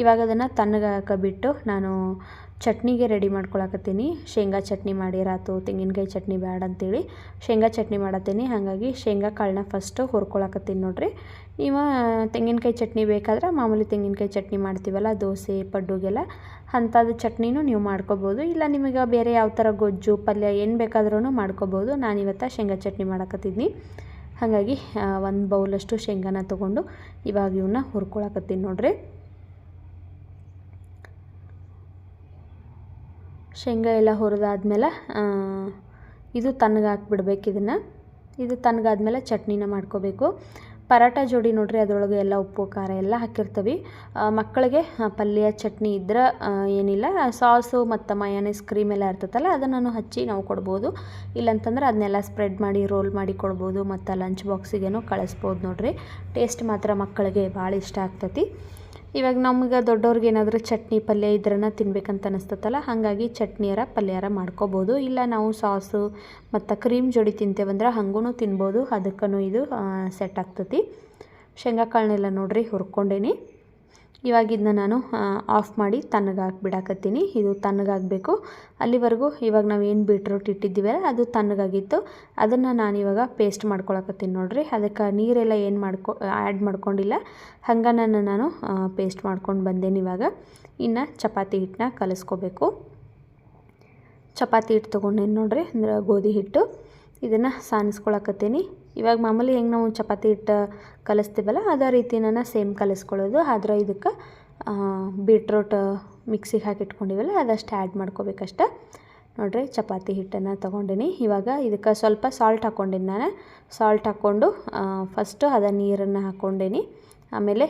ಇವಾಗ ಅದನ್ನು ತಣ್ಣಗೆ ಬಿಟ್ಟು ನಾನು ಚಟ್ನಿಗೆ ರೆಡಿ ಮಾಡ್ಕೊಳಕತ್ತೀನಿ. ಶೇಂಗಾ ಚಟ್ನಿ ಮಾಡಿರಾತು ತೆಂಗಿನಕಾಯಿ ಚಟ್ನಿ ಬ್ಯಾಡ ಅಂತೇಳಿ ಶೇಂಗಾ ಚಟ್ನಿ ಮಾಡತ್ತೀನಿ. ಹಾಗಾಗಿ ಶೇಂಗಾ ಕಾಳನ್ನ ಫಸ್ಟು ಹುರ್ಕೊಳಕತ್ತೀನಿ ನೋಡಿರಿ. ನೀವು ತೆಂಗಿನಕಾಯಿ ಚಟ್ನಿ ಬೇಕಾದ್ರೆ ಮಾಮೂಲಿ ತೆಂಗಿನಕಾಯಿ ಚಟ್ನಿ ಮಾಡ್ತೀವಲ್ಲ, ದೋಸೆ, ಪಡ್ಡುಗೆಲ್ಲ ಅಂಥದ್ದು ಚಟ್ನಿನೂ ನೀವು ಮಾಡ್ಕೋಬೋದು. ಇಲ್ಲ ನಿಮಗೆ ಬೇರೆ ಯಾವ ಥರ ಗೊಜ್ಜು, ಪಲ್ಯ ಏನು ಬೇಕಾದ್ರೂ ಮಾಡ್ಕೋಬೋದು. ನಾನಿವತ್ತು ಶೇಂಗಾ ಚಟ್ನಿ ಮಾಡಕತ್ತಿದ್ನಿ. ಹಾಗಾಗಿ ಒಂದು ಬೌಲಷ್ಟು ಶೇಂಗಾನ ತೊಗೊಂಡು ಇವಾಗ ಇವನ್ನ ಹುರ್ಕೊಳಕತ್ತೀನಿ ನೋಡ್ರಿ. ಶೇಂಗಾ ಎಲ್ಲ ಹುರಿದಾದ್ಮೇಲೆ ಇದು ತಣ್ಣಗೆ ಹಾಕ್ಬಿಡ್ಬೇಕು ಇದನ್ನು. ಇದು ತಣ್ಣಗಾದ್ಮೇಲೆ ಚಟ್ನಿನ ಮಾಡ್ಕೋಬೇಕು. ಪರಾಟ ಜೋಡಿ ನೋಡಿರಿ, ಅದರೊಳಗೆ ಎಲ್ಲ ಉಪ್ಪು, ಖಾರ ಎಲ್ಲ ಹಾಕಿರ್ತೀವಿ. ಮಕ್ಕಳಿಗೆ ಪಲ್ಯ, ಚಟ್ನಿ ಇದ್ರೆ ಏನಿಲ್ಲ. ಸಾಸು ಮತ್ತು ಮಯಾನೇಸ್ ಕ್ರೀಮ್ ಎಲ್ಲ ಇರ್ತೈತಲ್ಲ, ಅದನ್ನು ಹಚ್ಚಿ ನಾವು ಕೊಡ್ಬೋದು. ಇಲ್ಲಂತಂದ್ರೆ ಅದನ್ನೆಲ್ಲ ಸ್ಪ್ರೆಡ್ ಮಾಡಿ, ರೋಲ್ ಮಾಡಿ ಕೊಡ್ಬೋದು ಮತ್ತು ಲಂಚ್ ಬಾಕ್ಸಿಗೇನು ಕಳಿಸ್ಬೋದು ನೋಡಿರಿ. ಟೇಸ್ಟ್ ಮಾತ್ರ ಮಕ್ಕಳಿಗೆ ಭಾಳ ಇಷ್ಟ ಆಗ್ತೈತಿ. ಇವಾಗ ನಮ್ಗೆ ದೊಡ್ಡವ್ರಿಗೆ ಏನಾದರೂ ಚಟ್ನಿ ಪಲ್ಯ ಇದ್ರನ್ನ ತಿನ್ಬೇಕಂತ ಅನಿಸ್ತತ್ತಲ್ಲ, ಹಾಗಾಗಿ ಚಟ್ನಿಯರ ಪಲ್ಯಾರ ಮಾಡ್ಕೋಬೋದು. ಇಲ್ಲ ನಾವು ಸಾಸು ಮತ್ತು ಕ್ರೀಮ್ ಜೋಡಿ ತಿಂತೇವಂದ್ರೆ ಹಂಗೂ ತಿನ್ಬೋದು. ಅದಕ್ಕೂ ಇದು ಸೆಟ್ ಆಗ್ತತಿ. ಶೇಂಗಾಕಾಳನ್ನೆಲ್ಲ ನೋಡಿರಿ ನೋಡ್ರಿ ಹುರ್ಕೊಂಡೇನಿ. ಇವಾಗ ಇದನ್ನ ನಾನು ಆಫ್ ಮಾಡಿ ತಣ್ಣಗಾಗಿ ಬಿಡಾಕತ್ತೀನಿ. ಇದು ತಣ್ಣಗಾಗಬೇಕು. ಅಲ್ಲಿವರೆಗೂ ಇವಾಗ ನಾವು ಏನು ಬೀಟ್ರೂಟ್ ಇಟ್ಟಿದ್ದೀವಲ್ಲ, ಅದು ತಣ್ಣಗಾಗಿತ್ತು. ಅದನ್ನು ನಾನು ಇವಾಗ ಪೇಸ್ಟ್ ಮಾಡ್ಕೊಳಕತ್ತೀನಿ ನೋಡಿರಿ. ಅದಕ್ಕೆ ನೀರೆಲ್ಲ ಏನು ಮಾಡ್ಕೊ ಆ್ಯಡ್ ಮಾಡ್ಕೊಂಡಿಲ್ಲ. ಹಂಗೆ ನಾನು ಪೇಸ್ಟ್ ಮಾಡ್ಕೊಂಡು ಬಂದೇನಿ ಇವಾಗ. ಇನ್ನು ಚಪಾತಿ ಹಿಟ್ಟನ್ನ ಕಲಿಸ್ಕೋಬೇಕು. ಚಪಾತಿ ಹಿಟ್ಟು ತೊಗೊಂಡೇನು ನೋಡಿರಿ? ಅಂದ್ರೆ ಗೋಧಿ ಹಿಟ್ಟು. ಇದನ್ನು ಸಾನಿಸ್ಕೊಳಕತ್ತೀನಿ. ಇವಾಗ ಮಾಮೂಲಿ ಹೆಂಗೆ ನಾವು ಚಪಾತಿ ಹಿಟ್ಟು ಕಲಿಸ್ತೀವಲ್ಲ ಅದೇ ರೀತಿ ನಾನು ಸೇಮ್ ಕಲಿಸ್ಕೊಳ್ಳೋದು. ಆದ್ರೆ ಇದಕ್ಕೆ ಬೀಟ್ರೋಟ್ ಮಿಕ್ಸಿಗೆ ಹಾಕಿ ಇಟ್ಕೊಂಡಿವಲ್ಲ ಅದಷ್ಟು ಆ್ಯಡ್ ಮಾಡ್ಕೋಬೇಕಷ್ಟೆ. ನೋಡ್ರಿ ಚಪಾತಿ ಹಿಟ್ಟನ್ನು ತೊಗೊಂಡಿನಿ. ಇವಾಗ ಇದಕ್ಕೆ ಸ್ವಲ್ಪ ಸಾಲ್ಟ್ ಹಾಕ್ಕೊಂಡಿನಿ ನಾನು. ಸಾಲ್ಟ್ ಹಾಕ್ಕೊಂಡು ಫಸ್ಟು ಅದ ನೀರನ್ನು ಹಾಕ್ಕೊಂಡಿನಿ ಆಮೇಲೆ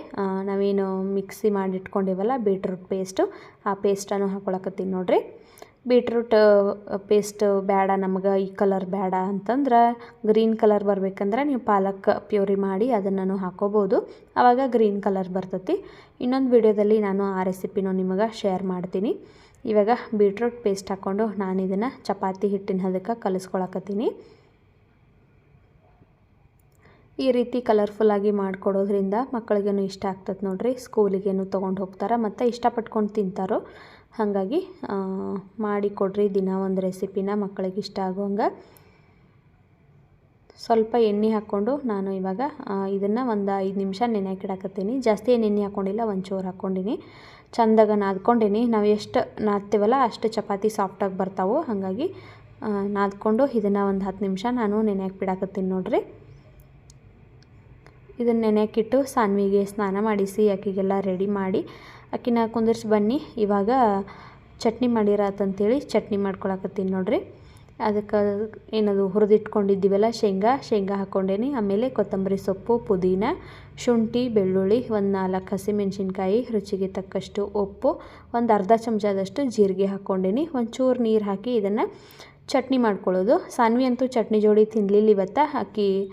ನಾವೇನು ಮಿಕ್ಸಿ ಮಾಡಿಟ್ಕೊಂಡಿವಲ್ಲ ಬೀಟ್ರೂಟ್ ಪೇಸ್ಟು ಆ ಪೇಸ್ಟನ್ನು ಹಾಕ್ಕೊಳಕತ್ತೀನಿ ನೋಡ್ರಿ. ಬೀಟ್ರೂಟ್ ಪೇಸ್ಟ್ ಬೇಡ ನಮ್ಗೆ ಈ ಕಲರ್ ಬೇಡ ಅಂತಂದ್ರೆ ಗ್ರೀನ್ ಕಲರ್ ಬರ್ಬೇಕಂದ್ರೆ ನೀವು ಪಾಲಕ್ ಪ್ಯೂರಿ ಮಾಡಿ ಅದನ್ನು ಹಾಕೋಬೋದು. ಆವಾಗ ಗ್ರೀನ್ ಕಲರ್ ಬರ್ತತಿ. ಇನ್ನೊಂದು ವಿಡಿಯೋದಲ್ಲಿ ನಾನು ಆ ರೆಸಿಪಿನೂ ನಿಮಗೆ ಶೇರ್ ಮಾಡ್ತೀನಿ. ಇವಾಗ ಬೀಟ್ರೂಟ್ ಪೇಸ್ಟ್ ಹಾಕ್ಕೊಂಡು ನಾನು ಇದನ್ನು ಚಪಾತಿ ಹಿಟ್ಟಿನ ಹದಕ್ಕೆ ಕಲಿಸ್ಕೊಳಕತ್ತೀನಿ. ಈ ರೀತಿ ಕಲರ್ಫುಲ್ಲಾಗಿ ಮಾಡಿಕೊಡೋದ್ರಿಂದ ಮಕ್ಕಳಿಗೇನು ಇಷ್ಟ ಆಗ್ತದೆ ನೋಡಿರಿ ಸ್ಕೂಲಿಗೇನು ತೊಗೊಂಡು ಹೋಗ್ತಾರೆ ಮತ್ತು ಇಷ್ಟಪಟ್ಕೊಂಡು ತಿಂತಾರೋ, ಹಾಗಾಗಿ ಮಾಡಿಕೊಡ್ರಿ ಮಾಡಿ ಕೊಡ್ರಿ ದಿನ ಒಂದು ರೆಸಿಪಿನ ಮಕ್ಕಳಿಗೆ ಇಷ್ಟ ಆಗುವಂಗೆ. ಸ್ವಲ್ಪ ಎಣ್ಣೆ ಹಾಕ್ಕೊಂಡು ನಾನು ಇವಾಗ ಇದನ್ನು ಒಂದು ಐದು ನಿಮಿಷ ನೆನೆಯಕ್ಕೆ ಇಡಾಕತ್ತೀನಿ. ಜಾಸ್ತಿ ಏನು ಎಣ್ಣೆ ಹಾಕ್ಕೊಂಡಿಲ್ಲ ಒಂಚೂರು ಹಾಕ್ಕೊಂಡಿನಿ ಚಂದಾಗ ನಾದ್ಕೊಂಡಿನಿ. ನಾವು ಎಷ್ಟು ನಾದ್ತೀವಲ್ಲ ಅಷ್ಟು ಚಪಾತಿ ಸಾಫ್ಟಾಗಿ ಬರ್ತಾವೆ, ಹಾಗಾಗಿ ನಾದ್ಕೊಂಡು ಇದನ್ನು ಒಂದು ಹತ್ತು ನಿಮಿಷ ನಾನು ನೆನೆಯಕ್ಕೆ ಬಿಡಾಕತ್ತೀನಿ ನೋಡ್ರಿ. ಇದನ್ನ ನೆನೆಯಕ್ಕಿಟ್ಟು ಸಾನ್ವಿಗೆ ಸ್ನಾನ ಮಾಡಿಸಿ ಅಕ್ಕಿಗೆಲ್ಲ ರೆಡಿ ಮಾಡಿ ಆಕಿನ ಕುಂದಿರ್ಸಿ ಬನ್ನಿ. ಇವಾಗ ಚಟ್ನಿ ಮಾಡಿರತ್ತಂತೇಳಿ ಚಟ್ನಿ ಮಾಡ್ಕೊಳಕತ್ತೀನಿ ನೋಡ್ರಿ. ಅದಕ್ಕೆ ಏನದು ಹುರಿದಿಟ್ಕೊಂಡಿದ್ದೀವಲ್ಲ ಶೇಂಗಾ ಶೇಂಗಾ ಹಾಕ್ಕೊಂಡೇನಿ ಆಮೇಲೆ ಕೊತ್ತಂಬರಿ ಸೊಪ್ಪು, ಪುದೀನ, ಶುಂಠಿ, ಬೆಳ್ಳುಳ್ಳಿ, ಒಂದು ನಾಲ್ಕು ಹಸಿಮೆಣ್ಸಿನ್ಕಾಯಿ, ರುಚಿಗೆ ತಕ್ಕಷ್ಟು ಉಪ್ಪು, ಒಂದು ಅರ್ಧ ಚಮಚದಷ್ಟು ಜೀರಿಗೆ ಹಾಕ್ಕೊಂಡೇನಿ ಒಂಚೂರು ನೀರು ಹಾಕಿ ಇದನ್ನು ಚಟ್ನಿ ಮಾಡ್ಕೊಳ್ಳೋದು. ಸಾನ್ವಿ ಅಂತೂ ಚಟ್ನಿ ಜೋಡಿ ತಿನ್ನಲಿಲ್ಲ ಇವತ್ತು. ಸ್-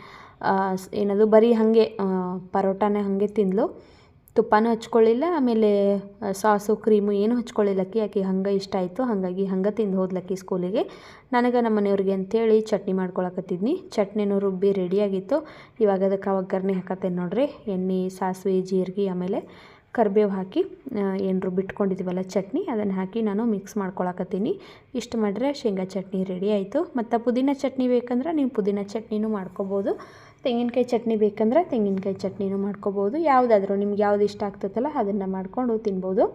ಏನದು, ಬರೀ ಹಾಗೆ ಪರೋಟಾನೇ ಹಾಗೆ ತಿಂದಳು ತುಪ್ಪನೂ ಹಚ್ಕೊಳ್ಳಿಲ್ಲ, ಆಮೇಲೆ ಸಾಸು, ಕ್ರೀಮು ಏನೂ ಹಚ್ಕೊಳ್ಳಿಲ್ಲ. ಆಕೆ ಹಂಗೆ ಇಷ್ಟ ಆಯಿತು, ಹಾಗಾಗಿ ಹಂಗೆ ತಿಂದು ಹೋದ್ಲಕ್ಕಿ ಸ್ಕೂಲಿಗೆ. ನನಗೆ ನಮ್ಮ ಮನೆಯವ್ರಿಗೆ ಅಂತೇಳಿ ಚಟ್ನಿ ಮಾಡ್ಕೊಳಕತ್ತಿದ್ನಿ. ಚಟ್ನಿನೂ ರುಬ್ಬಿ ರೆಡಿಯಾಗಿತ್ತು. ಇವಾಗ ಅದಕ್ಕೆ ಒಗ್ಗರಣೆ ಹಾಕತ್ತೇನೆ ನೋಡ್ರಿ. ಎಣ್ಣೆ, ಸಾಸಿವೆ, ಜೀರಿಗೆ, ಆಮೇಲೆ ಕರಿಬೇವು ಹಾಕಿ ಏನು ರುಬ್ಬಿಟ್ಕೊಂಡಿದ್ದೀವಲ್ಲ ಚಟ್ನಿ, ಅದನ್ನು ಹಾಕಿ ನಾನು ಮಿಕ್ಸ್ ಮಾಡ್ಕೊಳಕತ್ತೀನಿ. ಇಷ್ಟು ಮಾಡಿದ್ರೆ ಶೇಂಗಾ ಚಟ್ನಿ ರೆಡಿ ಆಯಿತು. ಮತ್ತು ಪುದೀನ ಚಟ್ನಿ ಬೇಕಂದ್ರೆ ನೀವು ಪುದೀನ ಚಟ್ನಿನೂ ಮಾಡ್ಕೋಬೋದು. ತೆಂಗಿನಕಾಯಿ ಚಟ್ನಿ ಬೇಕಂದ್ರೆ ತೆಂಗಿನಕಾಯಿ ಚಟ್ನಿನೂ ಮಾಡ್ಕೋಬೋದು. ಯಾವುದಾದ್ರೂ ನಿಮ್ಗೆ ಯಾವ್ದು ಇಷ್ಟ ಆಗ್ತದಲ್ಲ ಅದನ್ನು ಮಾಡಿಕೊಂಡು ತಿನ್ಬೋದು.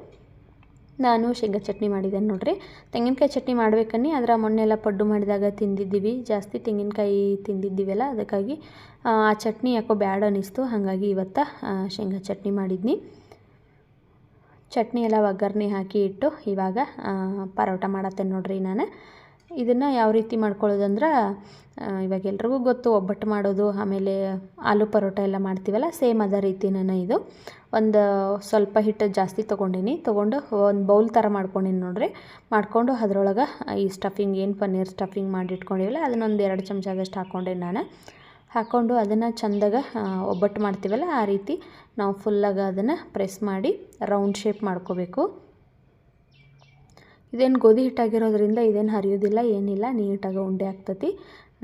ನಾನು ಶೇಂಗಾ ಚಟ್ನಿ ಮಾಡಿದ್ದೇನೆ ನೋಡಿರಿ. ತೆಂಗಿನಕಾಯಿ ಚಟ್ನಿ ಮಾಡ್ಬೇಕನ್ನಿ ಅದರ ಮೊನ್ನೆಲ್ಲ ಪಡ್ಡು ಮಾಡಿದಾಗ ತಿಂದಿದ್ದೀವಿ. ಜಾಸ್ತಿ ತೆಂಗಿನಕಾಯಿ ತಿಂದಿದ್ದೀವಲ್ಲ, ಅದಕ್ಕಾಗಿ, ಆ ಚಟ್ನಿ ಯಾಕೋ ಬ್ಯಾಡ ಅನ್ನಿಸ್ತು ಹಾಗಾಗಿ ಇವತ್ತು ಶೇಂಗಾ ಚಟ್ನಿ ಮಾಡಿದ್ನಿ. ಚಟ್ನಿ ಎಲ್ಲ ಒಗ್ಗರಣೆ ಹಾಕಿ ಇಟ್ಟು ಇವಾಗ ಪರೋಟ ಮಾಡತ್ತೇನೆ ನೋಡಿರಿ ನಾನು. ಇದನ್ನು ಯಾವ ರೀತಿ ಮಾಡ್ಕೊಳ್ಳೋದಂದ್ರೆ ಇವಾಗ ಎಲ್ರಿಗೂ ಗೊತ್ತು ಒಬ್ಬಟ್ಟು ಮಾಡೋದು, ಆಮೇಲೆ ಆಲೂ ಪರೋಟ ಎಲ್ಲ ಮಾಡ್ತೀವಲ್ಲ, ಸೇಮ್ ಅದೇ ರೀತಿ ನಾನು ಇದು. ಒಂದು ಸ್ವಲ್ಪ ಹಿಟ್ಟು ಜಾಸ್ತಿ ತೊಗೊಂಡಿನಿ. ತೊಗೊಂಡು ಒಂದು ಬೌಲ್ ಥರ ಮಾಡ್ಕೊಂಡಿನಿ ನೋಡ್ರಿ. ಮಾಡಿಕೊಂಡು ಅದ್ರೊಳಗೆ ಈ ಸ್ಟಫಿಂಗ್, ಏನು ಪನ್ನೀರ್ ಸ್ಟಫಿಂಗ್ ಮಾಡಿ ಇಟ್ಕೊಂಡಿವಲ್ಲ ಅದನ್ನೊಂದು ಎರಡು ಚಮಚದಷ್ಟು ಹಾಕ್ಕೊಂಡೆ ನಾನು. ಹಾಕ್ಕೊಂಡು ಅದನ್ನು ಚಂದಾಗ ಒಬ್ಬಟ್ಟು ಮಾಡ್ತೀವಲ್ಲ, ಆ ರೀತಿ ನಾವು ಫುಲ್ಲಾಗಿ ಅದನ್ನು ಪ್ರೆಸ್ ಮಾಡಿ ರೌಂಡ್ ಶೇಪ್ ಮಾಡ್ಕೋಬೇಕು. ಇದೇನು ಗೋಧಿ ಹಿಟ್ಟಾಗಿರೋದ್ರಿಂದ ಇದೇನು ಹರಿಯೋದಿಲ್ಲ, ಏನಿಲ್ಲ, ನೀಟಾಗಿ ಉಂಡೆ ಆಗ್ತತಿ.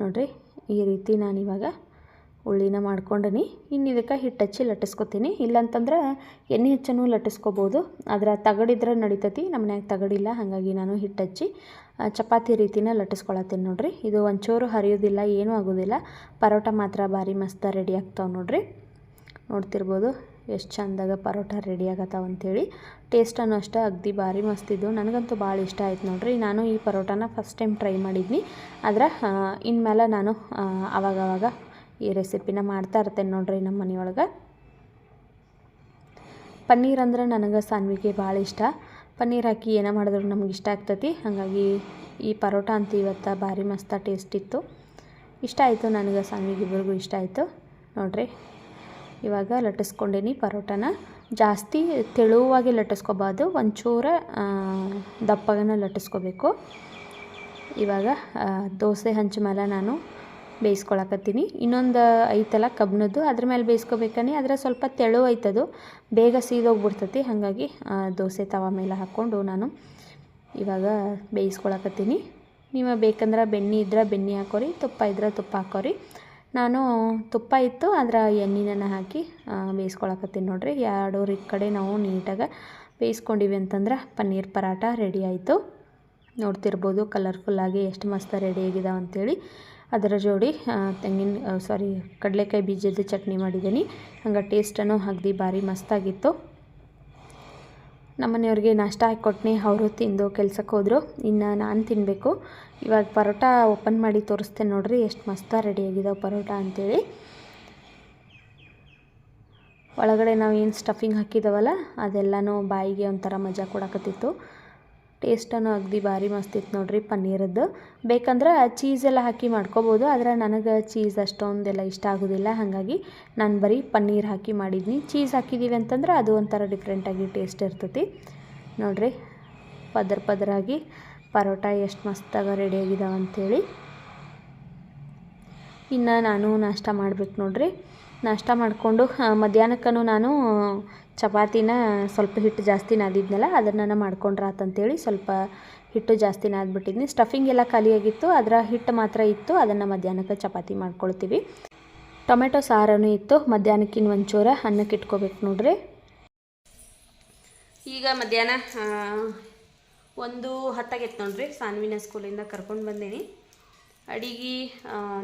ನೋಡಿರಿ, ಈ ರೀತಿ ನಾನಿವಾಗ ಉಳ್ಳಿನ ಮಾಡ್ಕೊಂಡನಿ. ಇನ್ನು ಇದಕ್ಕೆ ಹಿಟ್ಟು ಹಚ್ಚಿ ಲಟ್ಟಿಸ್ಕೊತೀನಿ. ಇಲ್ಲಂತಂದ್ರೆ ಎಣ್ಣೆ ಹಚ್ಚನೂ ಲಟ್ಟಿಸ್ಕೋಬೋದು. ಆದ್ರೆ ತಗಡಿದ್ರೆ ನಡೀತತಿ, ನಮ್ಮ ಮನ್ಯಾಗ ತಗಡಿಲ್ಲ, ಹಾಗಾಗಿ ನಾನು ಹಿಟ್ಟು ಹಚ್ಚಿ ಚಪಾತಿ ರೀತಿನ ಲಟ್ಟಿಸ್ಕೊಳತ್ತೀನಿ ನೋಡಿರಿ. ಇದು ಒಂಚೂರು ಹರಿಯೋದಿಲ್ಲ, ಏನೂ ಆಗೋದಿಲ್ಲ. ಪರೋಟ ಮಾತ್ರ ಭಾರಿ ಮಸ್ತ ರೆಡಿ ಆಗ್ತಾವೆ ನೋಡಿರಿ. ನೋಡ್ತಿರ್ಬೋದು. ಎಷ್ಟು ಚಂದಾಗ ಪರೋಟ ರೆಡಿ ಆಗತ್ತಾವ ಅಂಥೇಳಿ ಟೇಸ್ಟನ್ನು ಅಷ್ಟೇ ಅಗ್ದಿ ಭಾರಿ ಮಸ್ತಿದ್ದು. ನನಗಂತೂ ಭಾಳ ಇಷ್ಟ ಆಯ್ತು ನೋಡ್ರಿ. ನಾನು ಈ ಪರೋಟನ ಫಸ್ಟ್ ಟೈಮ್ ಟ್ರೈ ಮಾಡಿದ್ನಿ. ಆದ್ರೆ ಇನ್ಮೇಲೆ ನಾನು ಆವಾಗವಾಗ ಈ ರೆಸಿಪಿನ ಮಾಡ್ತಾ ಇರ್ತೇನೆ ನೋಡ್ರಿ ನಮ್ಮ ಮನೆಯೊಳಗೆ. ಪನ್ನೀರ್ ಅಂದ್ರೆ ನನಗೆ ಸಾನ್ವಿಗೆ ಭಾಳ ಇಷ್ಟ. ಪನ್ನೀರ್ ಹಾಕಿ ಏನೇ ಮಾಡಿದ್ರು ನಮ್ಗೆ ಇಷ್ಟ ಆಗ್ತೈತಿ. ಹಾಗಾಗಿ ಈ ಪರೋಟ ಅಂತ ಇವತ್ತು ಭಾರಿ ಮಸ್ತ ಟೇಸ್ಟ್ ಇತ್ತು. ಇಷ್ಟ ಆಯಿತು ನನಗೆ ಸಾನ್ವಿಗೆ ಇಬ್ಬರಿಗೂ ಇಷ್ಟ ಆಯಿತು. ನೋಡ್ರಿ. ಇವಾಗ ಲಟ್ಟಿಸ್ಕೊಂಡೀನಿ ಪರೋಟನ. ಜಾಸ್ತಿ ತೆಳುವಾಗಿ ಲಟ್ಟಿಸ್ಕೋಬಾರ್ದು, ಒಂಚೂರ ದಪ್ಪಗನ ಲಟ್ಟಿಸ್ಕೋಬೇಕು. ಇವಾಗ ದೋಸೆ ಹಂಚು ಮೇಲೆ ನಾನು ಬೇಯಿಸ್ಕೊಳಕತ್ತೀನಿ. ಇನ್ನೊಂದು ಐತಲ್ಲ ಕಬ್ಬಿಣದ್ದು ಅದ್ರ ಮೇಲೆ ಬೇಯಿಸ್ಕೋಬೇಕನಿ. ಅದರ ಸ್ವಲ್ಪ ತೆಳು ಐತದು, ಬೇಗ ಸೀದೋಗ್ಬಿಡ್ತತಿ. ಹಾಗಾಗಿ ದೋಸೆ ತವ ಮೇಲೆ ಹಾಕ್ಕೊಂಡು ನಾನು ಇವಾಗ ಬೇಯಿಸ್ಕೊಳಕತ್ತೀನಿ. ನೀವು ಬೇಕಂದ್ರೆ ಬೆಣ್ಣೆ ಇದ್ರೆ ಬೆಣ್ಣೆ ಹಾಕೋರಿ, ತುಪ್ಪ ಇದ್ರೆ ತುಪ್ಪ ಹಾಕೋರಿ. ನಾನು ತುಪ್ಪ ಇತ್ತು, ಅದರ ಎಣ್ಣೆನ ಹಾಕಿ ಬೇಯಿಸ್ಕೊಳಕತ್ತೀನಿ ನೋಡಿರಿ. ಎರಡು ಈ ಕಡೆ ನಾವು ನೀಟಾಗಿ ಬೇಯಿಸ್ಕೊಂಡಿವಿ ಅಂತಂದ್ರೆ ಪನ್ನೀರ್ ಪರಾಟ ರೆಡಿ ಆಯಿತು. ನೋಡ್ತಿರ್ಬೋದು ಕಲರ್ಫುಲ್ಲಾಗಿ ಎಷ್ಟು ಮಸ್ತ ರೆಡಿ ಆಗಿದೆ ಅಂಥೇಳಿ ಅದರ ಜೋಡಿ ತೆಂಗಿನ ಸಾರಿ ಕಡಲೆಕಾಯಿ ಬೀಜದ ಚಟ್ನಿ ಮಾಡಿದ್ದೀನಿ. ಹಂಗೆ ಟೇಸ್ಟನ್ನು ಅಗದಿ ಭಾರಿ ಮಸ್ತಾಗಿತ್ತು ನಮ್ಮನೆಯವ್ರಿಗೆ ನಾಷ್ಟ ಹಾಕ್ಕೊಟ್ನಿ ಅವರು ತಿಂದು ಕೆಲಸಕ್ಕೆ ಹೋದರು. ಇನ್ನು ನಾನು ತಿನ್ನಬೇಕು ಇವಾಗ ಪರೋಟ ಓಪನ್ ಮಾಡಿ ತೋರಿಸ್ತೇನೆ ನೋಡ್ರಿ, ಎಷ್ಟು ಮಸ್ತ ರೆಡಿ ಆಗಿದಾವೆ ಪರೋಟ ಅಂತೇಳಿ. ಒಳಗಡೆ ನಾವು ಏನು ಸ್ಟಫಿಂಗ್ ಹಾಕಿದಾವಲ್ಲ, ಅದೆಲ್ಲನೂ ಬಾಯಿಗೆ ಒಂಥರ ಮಜಾ ಕೊಡಕತ್ತಿತ್ತು. ಟೇಸ್ಟನ್ನು ಅಗ್ದಿ ಭಾರಿ ಮಸ್ತ್ ಇತ್ತು ನೋಡ್ರಿ ಪನ್ನೀರದ್ದು. ಬೇಕಂದ್ರೆ ಚೀಸ್ ಎಲ್ಲ ಹಾಕಿ ಮಾಡ್ಕೋಬೋದು, ಆದರೆ ನನಗೆ ಚೀಸ್ ಅಷ್ಟೊಂದೆಲ್ಲ ಇಷ್ಟ ಆಗೋದಿಲ್ಲ. ಹಾಗಾಗಿ ನಾನು ಬರೀ ಪನ್ನೀರ್ ಹಾಕಿ ಮಾಡಿದ್ನಿ. ಚೀಸ್ ಹಾಕಿದ್ದೀವಿ ಅಂತಂದ್ರೆ ಅದು ಒಂಥರ ಡಿಫ್ರೆಂಟಾಗಿ ಟೇಸ್ಟ್ ಇರ್ತೈತಿ. ನೋಡ್ರಿ, ಪದರ ಪದರಾಗಿ ಪರೋಟ ಎಷ್ಟು ಮಸ್ತಾಗಿ ರೆಡಿ ಆಗಿದಾವೆ ಅಂಥೇಳಿ ಇನ್ನು ನಾನು ನಾಷ್ಟ ಮಾಡ್ಬೇಕು ನೋಡ್ರಿ. ನಾಷ್ಟ ಮಾಡಿಕೊಂಡು ಮಧ್ಯಾಹ್ನಕ್ಕೂ ನಾನು, ಚಪಾತಿನ ಸ್ವಲ್ಪ ಹಿಟ್ಟು ಜಾಸ್ತಿ ನಾದಿದ್ನಲ್ಲ ಅದನ್ನು ಮಾಡ್ಕೊಂಡ್ರೆ ಆತಂತೇಳಿ ಸ್ವಲ್ಪ ಹಿಟ್ಟು ಜಾಸ್ತಿ ನಾದ್ಬಿಟ್ಟಿದ್ನಿ. ಸ್ಟಫಿಂಗ್ ಎಲ್ಲ ಖಾಲಿಯಾಗಿತ್ತು ಅದರ ಹಿಟ್ಟು ಮಾತ್ರ ಇತ್ತು, ಅದನ್ನು ಮಧ್ಯಾಹ್ನಕ್ಕೆ ಚಪಾತಿ ಮಾಡ್ಕೊಳ್ತೀವಿ. ಟೊಮೆಟೊ ಸಾರನು ಇತ್ತು ಮಧ್ಯಾಹ್ನಕ್ಕಿನ ಒಂಚೂರ ಅನ್ನಕ್ಕೆ ಇಟ್ಕೋಬೇಕು ನೋಡ್ರಿ. ಈಗ ಮಧ್ಯಾಹ್ನ ಒಂದು ಹತ್ತಾಗೈತೆ ನೋಡ್ರಿ. ಸಾನ್ವಿನ ಸ್ಕೂಲಿಂದ ಕರ್ಕೊಂಡು ಬಂದೀನಿ. ಅಡಿಗೆ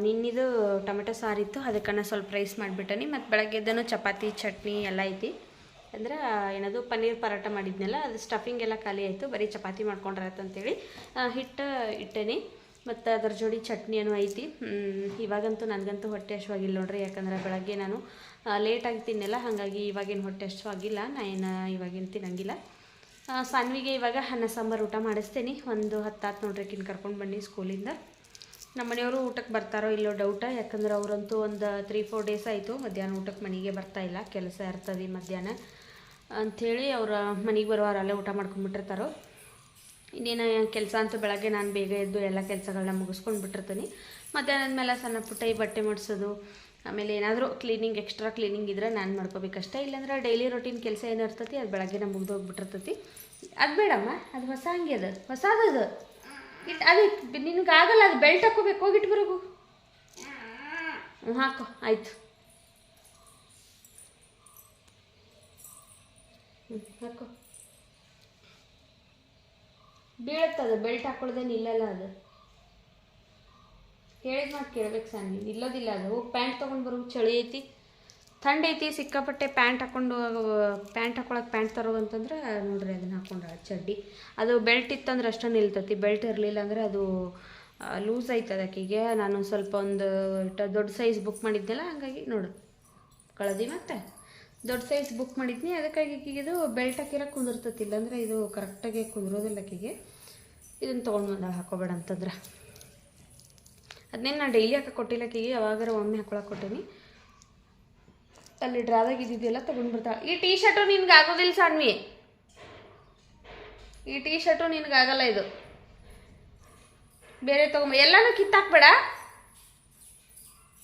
ನಿನ್ನಿದು ಟೊಮೆಟೊ ಸಾರಿತ್ತು ಅದಕ್ಕನ್ನು ಸ್ವಲ್ಪ ರೈಸ್ ಮಾಡಿಬಿಟ್ಟನಿ. ಮತ್ತು ಬೆಳಗ್ಗೆದ್ದನು ಚಪಾತಿ, ಚಟ್ನಿ ಎಲ್ಲ ಐತಿ. ಅಂದ್ರೆ, ಏನದು, ಪನ್ನೀರ್ ಪರಾಟ ಮಾಡಿದ್ನಲ್ಲ, ಅದು ಸ್ಟಫಿಂಗ್ ಎಲ್ಲ ಖಾಲಿ ಆಯಿತು. ಬರೀ ಚಪಾತಿ ಮಾಡ್ಕೊಂಡ್ರಾಯ್ತು ಹಿಟ್ಟು ಇಟ್ಟೇನಿ. ಮತ್ತು ಅದ್ರ ಜೋಡಿ ಚಟ್ನಿಯನ್ನು ಐತಿ. ಇವಾಗಂತೂ ನನಗಂತೂ ಹೊಟ್ಟೆ ಹಶ್ವಾಗಿಲ್ಲ ನೋಡ್ರಿ. ಯಾಕಂದ್ರೆ ಬೆಳಗ್ಗೆ ನಾನು ಲೇಟಾಗಿ ತಿನ್ನೆಲ್ಲ. ಹಾಗಾಗಿ ಇವಾಗೇನು ಹೊಟ್ಟೆ ಹಶ್ವಾಗಿಲ್ಲ ನಾ ಏನು ಇವಾಗೇನು ತಿನ್ನಂಗಿಲ್ಲ. ಸಾನ್ವಿಗೆ ಇವಾಗ ಅನ್ನ ಸಾಂಬಾರು ಊಟ ಮಾಡಿಸ್ತೀನಿ. ಒಂದು ಹತ್ತಾತು ನೋಡ್ರಿ ಕಿನ್ ಕರ್ಕೊಂಡು ಬನ್ನಿ ಸ್ಕೂಲಿಂದ. ನಮ್ಮ ಮನೆಯವರು ಊಟಕ್ಕೆ ಬರ್ತಾರೋ ಇಲ್ಲೋ ಡೌಟ ಯಾಕಂದ್ರೆ ಅವರಂತೂ ಒಂದು ತ್ರೀ ಫೋರ್ ಡೇಸ್ ಆಯಿತು. ಮಧ್ಯಾಹ್ನ ಊಟಕ್ಕೆ ಮನೆಗೆ ಬರ್ತಾ ಇಲ್ಲ. ಕೆಲಸ ಇರ್ತದೆ ಮಧ್ಯಾಹ್ನ. ಅಂಥೇಳಿ ಅವ್ರ ಮನೆಗೆ ಬರುವಾರ ಅಲ್ಲೇ ಊಟ ಮಾಡ್ಕೊಂಡ್ಬಿಟ್ಟಿರ್ತಾರೋ. ಇನ್ನೇನು ಕೆಲಸ ಅಂತೂ ಬೆಳಗ್ಗೆ ನಾನು ಬೇಗ ಎದ್ದು ಎಲ್ಲ ಕೆಲಸಗಳನ್ನ ಮುಗಿಸ್ಕೊಂಡು ಬಿಟ್ಟಿರ್ತೀನಿ ಮಧ್ಯಾಹ್ನದ ಮೇಲೆ ಸಣ್ಣ ಪುಟ್ಟ ಈ ಬಟ್ಟೆ ಮಾಡಿಸೋದು ಆಮೇಲೆ ಏನಾದರೂ ಕ್ಲೀನಿಂಗ್ ಎಕ್ಸ್ಟ್ರಾ ಕ್ಲೀನಿಂಗ್ ಇದ್ರೆ ನಾನು ಮಾಡ್ಕೋಬೇಕಷ್ಟೇ ಇಲ್ಲಾಂದ್ರೆ ಡೈಲಿ ರೊಟೀನ್ ಕೆಲಸ ಏನು ಇರ್ತೈತಿ, ಅದು ಬೆಳಗ್ಗೆ ಮುಗ್ದು ಹೋಗ್ಬಿಟ್ಟಿರ್ತೈತಿ ಅದು ಬೇಡಮ್ಮ, ಅದು ಹೊಸ ಹಂಗೆ ಅದು ಹೊಸದದು ಇಟ್, ಅದು ನಿನಗೆ ಆಗಲ್ಲ, ಅದು ಬೆಲ್ಟ್ ಹಾಕೋಬೇಕು ಹೋಗಿಟ್ಟು ಬರೋಗು. ಹ್ಞೂ ಹಾಕೋ, ಆಯಿತು. ಹ್ಞೂ ಹಾಕೋ. ಬೀಳತ್ತದು ಬೆಲ್ಟ್ ಹಾಕೊಳ್ದೆ ನಿಲ್ಲಲ್ಲ ಅದು. ಹೇಳಿದ ಮಾತು ಕೇಳ್ಬೇಕು ಸರ್ ನೀನು ನಿಲ್ಲೋದಿಲ್ಲ ಅದು. ಪ್ಯಾಂಟ್ ತೊಗೊಂಡು ಬರೋ ಚಳಿ ಐತಿ. ಥಂಡ್ ಐತಿ, ಸಿಕ್ಕಾಪಟ್ಟೆ ಪ್ಯಾಂಟ್ ಹಾಕ್ಕೊಂಡು ಪ್ಯಾಂಟ್ ಹಾಕೊಳಕ್ಕೆ ಪ್ಯಾಂಟ್ ತರೋದು ಅಂತಂದ್ರೆ ನೋಡ್ರಿ ಅದನ್ನ ಹಾಕೊಂಡ್ರೆ ಚಡ್ಡಿ. ಅದು ಬೆಲ್ಟ್ ಇತ್ತಂದ್ರೆ ಅಷ್ಟೇ ನಿಲ್ತತಿ. ಬೆಲ್ಟ್ ಇರಲಿಲ್ಲ ಅಂದ್ರೆ ಅದು ಲೂಸ್ ಆಯ್ತದ ಆಕಿಗೆ ನಾನು ಸ್ವಲ್ಪ ಒಂದು ದೊಡ್ಡ ಸೈಜ್ ಬುಕ್ ಮಾಡಿದ್ದೆಲ್ಲ ಹಂಗಾಗಿ ನೋಡು. ಕಳದಿ ಮತ್ತೆ? ದೊಡ್ಡ ಸೈಜ್ ಬುಕ್ ಮಾಡಿದ್ನಿ. ಅದಕ್ಕಾಗಿ ಆಕಿಗೆ ಇದು ಬೆಲ್ಟ್ ಹಾಕಿರೋ ಕುಂದಿರ್ತೈತಿ. ಇಲ್ಲಾಂದ್ರೆ ಇದು ಕರೆಕ್ಟಾಗಿ ಕುಂದಿರೋದಿಲ್ಲ ಆಕಿಗೆ ಇದನ್ನು ತೊಗೊಂಡು ಬಂದಾಗ ಹಾಕೋಬೇಡ ಅಂತಂದ್ರೆ. ಅದನ್ನೇನು ನಾನು ಡೈಲಿ ಹಾಕೋ ಕೊಟ್ಟಿಲ್ಲ ಆಕಿಗೆ ಯಾವಾಗಾರ ಒಮ್ಮೆ ಹಾಕೊಳಕ್ಕೆ ಕೊಟ್ಟೀನಿ. ಅಲ್ಲಿ ಡ್ರಾದಾಗ ಇದ್ದಿದ್ದೆಲ್ಲ ತೊಗೊಂಡು ಈ ಟೀ ಶರ್ಟು ನಿನ್ಗೆ ಆಗೋದಿಲ್ಲ ಸಾನ್ವಿ. ಈ ಟೀ ಶರ್ಟು ನಿನ್ಗೆ ಆಗಲ್ಲ ಇದು. ಬೇರೆ ತೊಗೊಂಬ ಎಲ್ಲಾನು ಕಿತ್ತಾಕ್ಬೇಡ.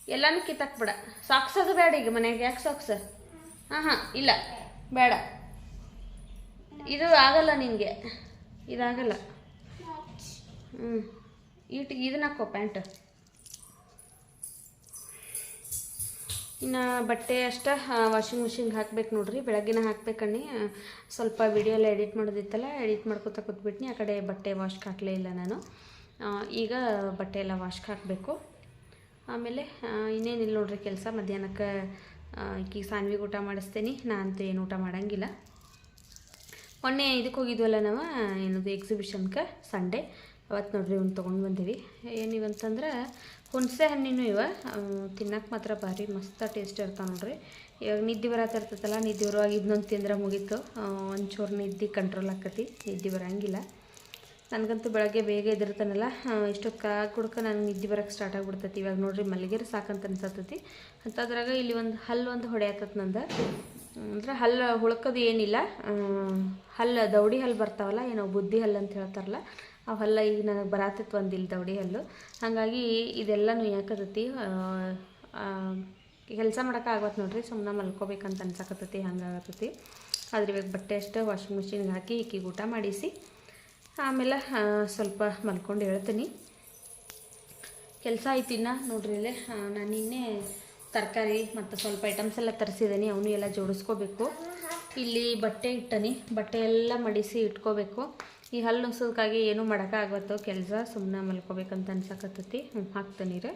ಎಲ್ಲನೂ ಕಿತ್ತಾಕ್ಬೇಡ. ಸಾಕ್ಸ್ ಅದು ಬೇಡ ಈಗ ಮನೆಗೆ ಯಾಕೆ ಸಾಕ್ಸ್ ಹಾಂ ಹಾಂ, ಇಲ್ಲ. ಬೇಡ ಇದು ಆಗಲ್ಲ ನಿನಗೆ. ಇದಾಗಲ್ಲ. ಹ್ಞೂ ಇಟ್ಟು ಇದನ್ನ ಹಾಕೋ ಪ್ಯಾಂಟ್. ಇನ್ನು ಬಟ್ಟೆ ಅಷ್ಟೇ ವಾಷಿಂಗ್ ಮಿಷಿನ್ಗೆ ಹಾಕ್ಬೇಕು ನೋಡ್ರಿ. ಬೆಳಗ್ಗೆನ ಹಾಕ್ಬೇಕಣ್ಣಿ ಸ್ವಲ್ಪ ವಿಡಿಯೋ ಎಲ್ಲ ಎಡಿಟ್ ಮಾಡೋದಿತ್ತಲ್ಲ ಎಡಿಟ್ ಮಾಡ್ಕೊತ ಕೂತ್ಬಿಟ್ನಿ. ಆ ಕಡೆ ಬಟ್ಟೆ ವಾಶ್ಗೆ ಹಾಕಲೇ ಇಲ್ಲ ನಾನು. ಈಗ ಬಟ್ಟೆ ಎಲ್ಲ ವಾಶ್ಗೆ ಹಾಕಬೇಕು. ಆಮೇಲೆ ಇನ್ನೇನಿಲ್ಲ ನೋಡ್ರಿ ಕೆಲಸ. ಮಧ್ಯಾಹ್ನಕ್ಕೆ ಈಗ ಸಾನ್ವಿಗೆ ಊಟ ಮಾಡಿಸ್ತೇನೆ. ನಾನಂತೂ ಏನು ಊಟ ಮಾಡೋಂಗಿಲ್ಲ. ಮೊನ್ನೆ ಇದಕ್ಕೆ ಹೋಗಿದ್ವಲ್ಲ ನಾವು ಏನದು ಎಕ್ಸಿಬಿಷನ್ಗೆ ಸಂಡೇ ಅವತ್ತು ನೋಡ್ರಿ, ಇವ್ನು ತೊಗೊಂಡು ಬಂದೀವಿ. ಏನಿವಂತಂದ್ರೆ ಹುಣಸೆ ಹಣ್ಣಿನೂ ಇವ ತಿನ್ನಕ್ಕೆ ಮಾತ್ರ ಭಾರಿ ಮಸ್ತ ಟೇಸ್ಟ್ ಇರ್ತಾವೆ ನೋಡ್ರಿ. ಇವಾಗ ನಿದ್ದೆ ಬರತ್ತಿರ್ತೈತಲ್ಲ ನಿದ್ದೆ ಬರುವಾಗ ಇದನ್ನೊಂದು ತಿಂದ್ರೆ ಮುಗೀತು. ಒಂಚೂರು ನಿದ್ದೆ ಕಂಟ್ರೋಲ್ ಆಕತಿ, ನಿದ್ದೆ ಬರೋಂಗಿಲ್ಲ. ನನಗಂತೂ ಬೆಳಗ್ಗೆ ಬೇಗ ಎದಿರ್ತಾನಲ್ಲ ಇಷ್ಟೊತ್ತು ಕುಡ್ಕ ನನಗೆ ನಿದ್ದೆ ಬರೋಕ್ಕೆ ಸ್ಟಾರ್ಟ್ ಆಗಿಬಿಡ್ತೈತಿ. ಇವಾಗ ನೋಡ್ರಿ ಮಲ್ಲಿಗೆರೆ ಸಾಕಂತ ಅನ್ಸತ್ತೈತಿ ಅಂಥದ್ರಾಗ ಇಲ್ಲಿ ಒಂದು ಹಲ್ಲು ಒಂದು ಹೊಡೆಯತ್ತತ್ ನಂದು. ಅಂದ್ರೆ ಹಲ್ಲು ಹುಳ್ಕೋದು ಏನಿಲ್ಲ ಹಲ್ಲು ದೌಡಿ ಹಲ್ಲು ಬರ್ತಾವಲ್ಲ, ಏನೋ ಬುದ್ಧಿ ಹಲ್ಲು ಅಂತ ಹೇಳ್ತಾರಲ್ಲ ಆ ಹಲ್ಲ ಈಗ ನನಗೆ ಬರತ್ತಿತ್ತು ಒಂದು ಇಲ್ಲಿ ದೌಡಿ ಹಲ್ಲು. ಹಾಗಾಗಿ ಇದೆಲ್ಲನೂ ಯಾಕತೈತಿ ಕೆಲಸ ಮಾಡೋಕೆ ಆಗತ್ತೆ ನೋಡಿರಿ ಸುಮ್ಮನೆ ಮಲ್ಕೋಬೇಕಂತ ಅನ್ಸಕತ್ತೈತಿ, ಹಂಗಾಗತ್ತೈತಿ. ಆದ್ರೆ ಇವಾಗ ಬಟ್ಟೆ ಅಷ್ಟು ವಾಷಿಂಗ್ ಮಿಷಿನ್ಗೆ ಹಾಕಿ ಈಕಿಗೆ ಊಟ ಮಾಡಿಸಿ, ಆಮೇಲೆ ಸ್ವಲ್ಪ ಮಲ್ಕೊಂಡು ಹೇಳ್ತೀನಿ. ಕೆಲಸ ಐತಿನ್ನ ನೋಡ್ರಿ ಇಲ್ಲೇ ನಾನು ನಿನ್ನೆ ತರಕಾರಿ ಮತ್ತು ಸ್ವಲ್ಪ ಐಟಮ್ಸ್ ಎಲ್ಲ ತರಿಸಿದ್ದೀನಿ ಅವನು ಎಲ್ಲ ಜೋಡಿಸ್ಕೋಬೇಕು. ಇಲ್ಲಿ ಬಟ್ಟೆ ಇಟ್ಟನಿ, ಬಟ್ಟೆ ಎಲ್ಲ ಮಡಿಸಿ ಇಟ್ಕೋಬೇಕು. ಈ ಹಲ್ಲು ನುಗ್ಸೋದಕ್ಕಾಗಿ ಏನೂ ಮಾಡೋಕ್ಕಾಗತ್ತೋ ಕೆಲಸ ಸುಮ್ಮನೆ ಮಲ್ಕೋಬೇಕಂತ ಅನ್ಸಕತ್ತೈತಿ. ಹ್ಞೂ ಹಾಕ್ತೀನಿ ರೀ.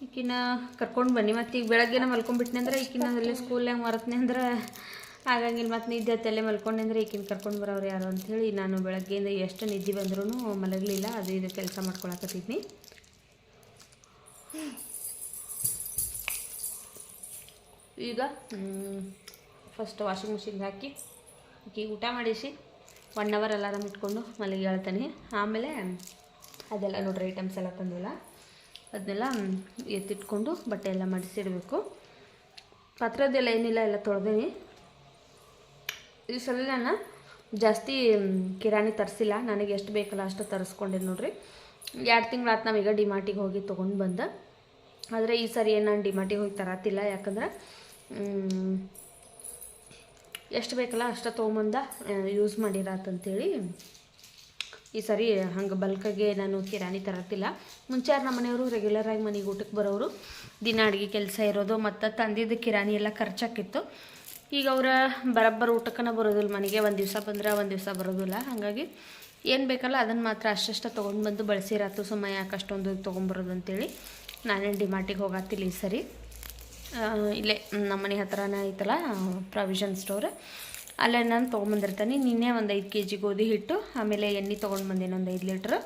ಈಕಿನ ಕರ್ಕೊಂಡು ಬನ್ನಿ. ಮತ್ತು ಈಗ ಬೆಳಗ್ಗೆನ ಮಲ್ಕೊಂಡ್ಬಿಟ್ನೆ ಅಂದ್ರೆ ಈಕಿನ ಅಲ್ಲಿ ಸ್ಕೂಲ್ನಾಗ ಮರತ್ನೆ ಅಂದ್ರೆ ಆಗಂಗಿಲ್ಲ. ಮತ್ತು ನಿದ್ದೆ ತಲೆ ಮಲ್ಕೊಂಡೆ ಅಂದ್ರೆ ಈಕಿನ ಕರ್ಕೊಂಡು ಬರೋರು ಯಾರು ಅಂಥೇಳಿ ನಾನು ಬೆಳಗ್ಗೆಯಿಂದ ಎಷ್ಟು ನಿದ್ದೆ ಬಂದ್ರೂ ಮಲಗಲಿಲ್ಲ. ಅದು ಇದು ಕೆಲಸ ಮಾಡ್ಕೊಳಕತ್ತಿದ್ನಿ. ಈಗ ಫಸ್ಟ್ ವಾಷಿಂಗ್ ಮಿಷಿನ್ಗೆ ಹಾಕಿ ಈಕಿಗೆ ಊಟ ಮಾಡಿಸಿ. ಒನ್ ಅವರ್ ಅಲಾರಮ್ ಇಟ್ಕೊಂಡು ಮಲಗಿ ಹೇಳ್ತಾನೆ ಆಮೇಲೆ ಅದೆಲ್ಲ ನೋಡ್ರಿ ಐಟಮ್ಸ್ ಎಲ್ಲ ತಂದಿಲ್ಲ ಅದನ್ನೆಲ್ಲ ಎತ್ತಿಟ್ಕೊಂಡು ಬಟ್ಟೆ ಎಲ್ಲ ಮಡಿಸಿಡಬೇಕು. ಪತ್ರದ್ದೆಲ್ಲ ಏನಿಲ್ಲ, ಎಲ್ಲ ತೊಳೆದೀನಿ. ಈ ಸಲ ನಾನು ಜಾಸ್ತಿ ಕಿರಾಣಿ ತರಿಸಿಲ್ಲ. ನನಗೆ ಎಷ್ಟು ಬೇಕಲ್ಲ ಅಷ್ಟು ತರಿಸ್ಕೊಂಡೆ ನೋಡ್ರಿ. ಎರಡು ತಿಂಗಳಾತು ನಾವೀಗ ಡಿಮಾರ್ಟಿಗೆ ಹೋಗಿ ತೊಗೊಂಡು ಬಂದೆ. ಆದರೆ ಈ ಸರಿ ಏನು ನಾನು ಡಿಮಾರ್ಟಿಗೆ ಹೋಗಿ ತರತ್ತಿಲ್ಲ ಯಾಕಂದ್ರೆ ಎಷ್ಟು ಬೇಕಲ್ಲ ಅಷ್ಟು ತೊಗೊಂಬಂದ ಯೂಸ್ ಮಾಡಿರತ್ತಂತೇಳಿ ಈ ಸರಿ ಹಂಗೆ ಬಲ್ಕಾಗೆ ನಾನು ಕಿರಾಣಿ ತರತ್ತಿಲ್ಲ. ಮುಂಚೆ ನಮ್ಮ ಮನೆಯವರು ರೆಗ್ಯುಲರಾಗಿ ಮನೆಗೆ ಊಟಕ್ಕೆ ಬರೋರು ದಿನ ಅಡುಗೆ ಕೆಲಸ ಇರೋದು, ಮತ್ತು ತಂದಿದ್ದ ಕಿರಾಣಿ ಎಲ್ಲ ಖರ್ಚಾಕಿತ್ತು. ಈಗ ಅವರ ಬರಬ್ಬರ ಊಟಕ್ಕನ ಬರೋದಿಲ್ಲ, ಮನೆಗೆ ಒಂದು ದಿವಸ ಬಂದ್ರೆ ಒಂದು ದಿವಸ ಬರೋದಿಲ್ಲ. ಹಾಗಾಗಿ ಏನು ಬೇಕಲ್ಲ ಅದನ್ನು ಮಾತ್ರ ಅಷ್ಟಷ್ಟು ತೊಗೊಂಡು ಬಂದು ಬಳಸಿರತ್ತು ಸುಮ್ಮ ಯಾಕೆ ಅಷ್ಟೊಂದು ತೊಗೊಂಬರೋದು ಅಂತೇಳಿ ನಾನೇನು ಡಿಮಾರ್ಟಿಗೆ ಹೋಗತ್ತಿಲ್ಲ ಈ ಸರಿ. ಇಲ್ಲೇ ನಮ್ಮ ಮನೆ ಹತ್ರನೇ ಐತಲ್ಲ ಪ್ರಾವಿಷನ್ ಸ್ಟೋರ್ ಅಲ್ಲೇ ನಾನು ತೊಗೊಂಬಂದಿರ್ತೀನಿ. ನಿನ್ನೆ ಒಂದು ಐದು ಕೆ ಜಿ ಗೋಧಿ ಹಿಟ್ಟು, ಆಮೇಲೆ ಎಣ್ಣೆ ತೊಗೊಂಡು ಬಂದೇನೆ ಒಂದು ಐದು ಲೀಟ್ರ್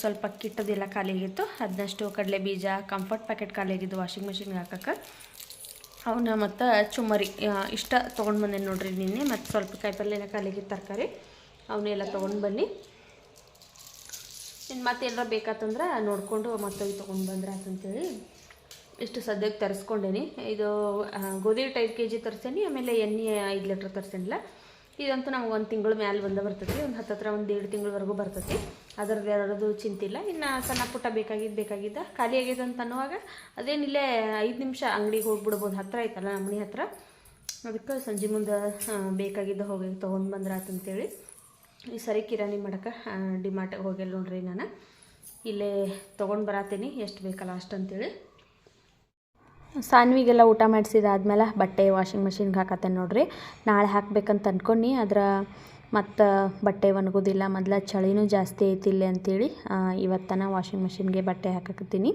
ಸ್ವಲ್ಪ ಕಿಟ್ಟದೆಲ್ಲ ಖಾಲಿಯಾಗಿತ್ತು. ಅದನ್ನಷ್ಟು ಕಡಲೆ ಬೀಜ ಕಂಫರ್ಟ್ ಪ್ಯಾಕೆಟ್ ಖಾಲಿಯಾಗಿದ್ದು ವಾಷಿಂಗ್ ಮಿಷಿನ್ಗೆ ಹಾಕಕ್ಕೆ. ಅವನ್ನ ಮತ್ತು ಚುಮ್ಮರಿ ಇಷ್ಟ ತೊಗೊಂಡು ಬಂದೇನೆ ನೋಡ್ರಿ ನಿನ್ನೆ. ಮತ್ತು ಸ್ವಲ್ಪ ಕಾಯಿಪಲ್ಲೆ ಎಲ್ಲ ಖಾಲಿಯಾಗಿತ್ತು ತರಕಾರಿ, ಅವನ್ನೆಲ್ಲ ತೊಗೊಂಡು ಬನ್ನಿ ಇನ್ನು ಮತ್ತೆ ಏನಾರ ಬೇಕಾತಂದ್ರೆ ನೋಡಿಕೊಂಡು ಮತ್ತೆ ತೊಗೊಂಡು ಬಂದ್ರೆ ಆತಂತೇಳಿ. ಇಷ್ಟು ಸದ್ಯಕ್ಕೆ ತರಿಸ್ಕೊಂಡೇನಿ. ಇದು ಗೋಧಿ ಹಿಟ್ಟು ಐದು ಕೆ ಜಿ ತರಿಸೇನಿ ಆಮೇಲೆ ಎಣ್ಣೆ ಐದು ಲೀಟ್ರ್ ತರಿಸೇನಿಲ್ಲ ಇದಂತೂ ನಮ್ಗೆ ಒಂದು ತಿಂಗಳು ಮ್ಯಾಲೆ ಬಂದ ಬರ್ತೈತಿ, ಒಂದು ಹತ್ತತ್ರ ಒಂದು ಎರಡು ತಿಂಗಳವರೆಗೂ ಬರ್ತೈತಿ. ಅದರದ್ದು ಯಾರದು ಚಿಂತಿಲ್ಲ. ಇನ್ನು ಸಣ್ಣ ಪುಟ್ಟ ಬೇಕಾಗಿದ್ದು ಬೇಕಾಗಿದ್ದ. ಖಾಲಿ ಆಗಿದೆ ಅಂತ ಅನ್ನುವಾಗ ಅದೇನಿಲ್ಲೇ ಐದು ನಿಮಿಷ ಅಂಗಡಿಗೆ ಹೋಗ್ಬಿಡ್ಬೋದು. ಹತ್ತಿರ ಐತಲ್ಲ ನಮ್ಮ ಮನೆ ಹತ್ರ. ಅದಕ್ಕೆ ಸಂಜೆ ಮುಂದೆ ಬೇಕಾಗಿದ್ದ ಹೋಗಿ ತೊಗೊಂಡು ಬಂದ್ರೆ ಅಂತೇಳಿ. ಈ ಸರಿ ಕಿರಾಣಿ ಮಾಡಕ್ಕೆ ಡಿಮಾರ್ಟಿಗೆ ಹೋಗಿಲ್ಲ ನೋಡ್ರಿ ನಾನು. ಇಲ್ಲೇ ತೊಗೊಂಡು ಬರತ್ತೀನಿ ಎಷ್ಟು ಬೇಕಲ್ಲ ಅಷ್ಟು ಅಂತೇಳಿ ಸಾನ್ವಿಗೆಲ್ಲ ಊಟ ಮಾಡಿಸಿದಾದ್ಮೇಲೆ ಬಟ್ಟೆ ವಾಷಿಂಗ್ ಮೆಷಿನ್ಗೆ ಹಾಕತ್ತೆ ನೋಡ್ರಿ. ನಾಳೆ ಹಾಕ್ಬೇಕಂತ ಅಂದ್ಕೊಂಡು ಅದರ ಮತ್ತು ಬಟ್ಟೆ ಒಣಗೋದಿಲ್ಲ ಮೊದಲ ಚಳಿನೂ ಜಾಸ್ತಿ ಐತಿ ಇಲ್ಲಿ ಅಂತೇಳಿ ಆ, ಇವತ್ತನ ವಾಷಿಂಗ್ ಮೆಷಿನ್ಗೆ ಬಟ್ಟೆ ಹಾಕಕತ್ತೀನಿ.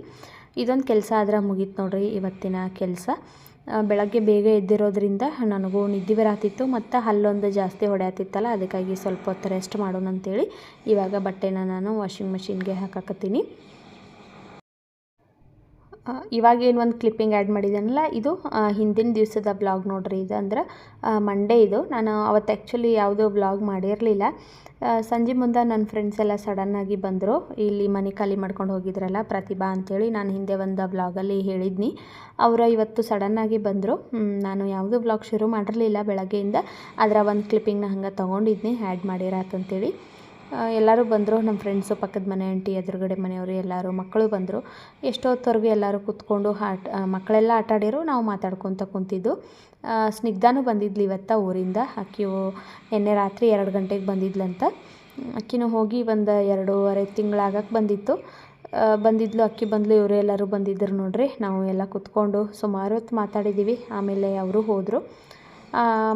ಇದೊಂದು ಕೆಲಸ ಆದ್ರೆ ಮುಗೀತು ನೋಡ್ರಿ ಇವತ್ತಿನ ಕೆಲಸ. ಬೆಳಗ್ಗೆ ಬೇಗ ಎದ್ದಿರೋದ್ರಿಂದ ನನಗೂ ನಿದ್ದೆ ಬರತ್ತಿತ್ತು ಮತ್ತು ಹಲ್ಲೊಂದು ಜಾಸ್ತಿ ಹೊಡೆಯತ್ತಿತ್ತಲ್ಲ ಅದಕ್ಕಾಗಿ ಸ್ವಲ್ಪ ಹೊತ್ತು ರೆಸ್ಟ್ ಮಾಡೋಣ ಅಂತೇಳಿ ಇವಾಗ ಬಟ್ಟೆನ ನಾನು ವಾಷಿಂಗ್ ಮೆಷಿನ್ಗೆ ಹಾಕಕತ್ತೀನಿ. ಇವಾಗೇನು ಒಂದು ಕ್ಲಿಪ್ಪಿಂಗ್ ಆ್ಯಡ್ ಮಾಡಿದ್ದಾನಲ್ಲ ಇದು ಹಿಂದಿನ ದಿವಸದ ಬ್ಲಾಗ್ ನೋಡ್ರಿ ಇದು ಅಂದ್ರೆ ಮಂಡೇ ಇದು. ನಾನು ಅವತ್ತು ಆ್ಯಕ್ಚುಲಿ ಯಾವುದೋ ಬ್ಲಾಗ್ ಮಾಡಿರಲಿಲ್ಲ. ಸಂಜೆ ಮುಂದೆ ನನ್ನ ಫ್ರೆಂಡ್ಸ್ ಎಲ್ಲ ಸಡನ್ನಾಗಿ ಬಂದರು. ಇಲ್ಲಿ ಮನೆ ಖಾಲಿ ಮಾಡ್ಕೊಂಡು ಹೋಗಿದ್ರಲ್ಲ, ಪ್ರತಿಭಾ ಅಂಥೇಳಿ ನಾನು ಹಿಂದೆ ಒಂದು ಬ್ಲಾಗಲ್ಲಿ ಹೇಳಿದ್ನಿ. ಅವರು ಇವತ್ತು ಸಡನ್ನಾಗಿ ಬಂದರು. ನಾನು ಯಾವುದೂ ಬ್ಲಾಗ್ ಶುರು ಮಾಡಿರಲಿಲ್ಲ ಬೆಳಗ್ಗೆಯಿಂದ. ಅದರ ಒಂದು ಕ್ಲಿಪ್ಪಿಂಗ್ನ ಹಂಗೆ ತೊಗೊಂಡಿದ್ನಿ ಆ್ಯಡ್ ಮಾಡಿರತ್ತಂಥೇಳಿ ಎಲ್ಲರೂ ಬಂದರು ನಮ್ಮ ಫ್ರೆಂಡ್ಸು ಪಕ್ಕದ ಮನೆ ಆಂಟಿ, ಎದುರುಗಡೆ ಮನೆಯವರು ಎಲ್ಲರೂ, ಮಕ್ಕಳು ಬಂದರು. ಎಷ್ಟೊತ್ತವರೆಗೂ ಎಲ್ಲರೂ ಕೂತ್ಕೊಂಡು ಆಟ ಮಕ್ಕಳೆಲ್ಲ ಆಟ ಆಡಿರು ನಾವು ಮಾತಾಡ್ಕೊತ ಕುಂತಿದ್ದು. ಸ್ನಿಗ್ಧಾನು ಬಂದಿದ್ಲು ಇವತ್ತ ಊರಿಂದ. ಆಕಿಯು ನಿನ್ನೆ ರಾತ್ರಿ ಎರಡು ಗಂಟೆಗೆ ಬಂದಿದ್ಲಂತ. ಅಕ್ಕಿನೂ ಹೋಗಿ ಒಂದು ಎರಡೂವರೆ ತಿಂಗಳಾಗಕ್ಕೆ ಬಂದಿತ್ತು. ಬಂದಿದ್ಲು, ಅಕ್ಕಿ ಬಂದ್ಲು, ಇವರು ಎಲ್ಲರೂ ಬಂದಿದ್ದರು ನೋಡ್ರಿ. ನಾವು ಎಲ್ಲ ಕೂತ್ಕೊಂಡು ಸುಮಾರು ಹೊತ್ತು ಮಾತಾಡಿದ್ದೀವಿ ಆಮೇಲೆ ಅವರು ಹೋದರು.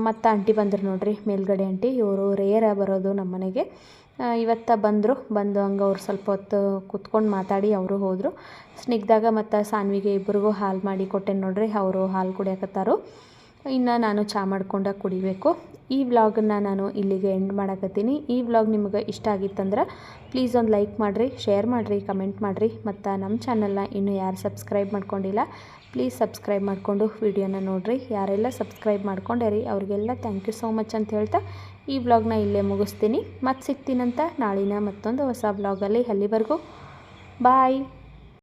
ಮತ್ತು ಆಂಟಿ ಬಂದರು ನೋಡ್ರಿ, ಮೇಲ್ಗಡೆ ಆಂಟಿ. ಇವರು ರೇರ ಬರೋದು ನಮ್ಮ ಮನೆಗೆ ಇವತ್ತು ಬಂದರು, ಬಂದು ಹಂಗೆ ಅವ್ರು ಸ್ವಲ್ಪ ಹೊತ್ತು ಕೂತ್ಕೊಂಡು ಮಾತಾಡಿ ಅವರು ಹೋದರು. ಸ್ನಿಗ್ದಾಗ ಮತ್ತು ಸಾನ್ವಿಗೆ ಇಬ್ಬರಿಗೂ ಹಾಲು ಮಾಡಿ ಕೊಟ್ಟೆ ನೋಡ್ರಿ, ಅವರು ಹಾಲು ಕುಡಿಯಕತ್ತಾರು. ಇನ್ನು ನಾನು ಚಹಾ ಮಾಡ್ಕೊಂಡ ಕುಡಿಬೇಕು. ಈ ವ್ಲಾಗನ್ನು ನಾನು ಇಲ್ಲಿಗೆ ಎಂಡ್ ಮಾಡಕತ್ತೀನಿ. ಈ ವ್ಲಾಗ್ ನಿಮಗೆ ಇಷ್ಟ ಆಗಿತ್ತಂದ್ರೆ ಪ್ಲೀಸ್ ಒಂದು ಲೈಕ್ ಮಾಡಿರಿ, ಶೇರ್ ಮಾಡಿರಿ, ಕಮೆಂಟ್ ಮಾಡಿರಿ. ಮತ್ತು ನಮ್ಮ ಚಾನಲ್ನ ಇನ್ನೂ ಯಾರು ಸಬ್ಸ್ಕ್ರೈಬ್ ಮಾಡ್ಕೊಂಡಿಲ್ಲ, ಪ್ಲೀಸ್ ಸಬ್ಸ್ಕ್ರೈಬ್ ಮಾಡಿಕೊಂಡು ವಿಡಿಯೋನ ನೋಡಿರಿ. ಯಾರೆಲ್ಲ ಸಬ್ಸ್ಕ್ರೈಬ್ ಮಾಡ್ಕೊಂಡೇರಿ ಅವ್ರಿಗೆಲ್ಲ ಥ್ಯಾಂಕ್ ಯು ಸೋ ಮಚ್ ಅಂತ ಹೇಳ್ತಾ ಈ ಬ್ಲಾಗ್ನ ಇಲ್ಲೇ ಮುಗಿಸ್ತೀನಿ. ಮತ್ತೆ ಸಿಗ್ತೀನಂತ ನಾಳಿನ ಮತ್ತೊಂದು ಹೊಸ ಬ್ಲಾಗಲ್ಲಿ ಅಲ್ಲಿವರೆಗೂ. ಬಾಯ್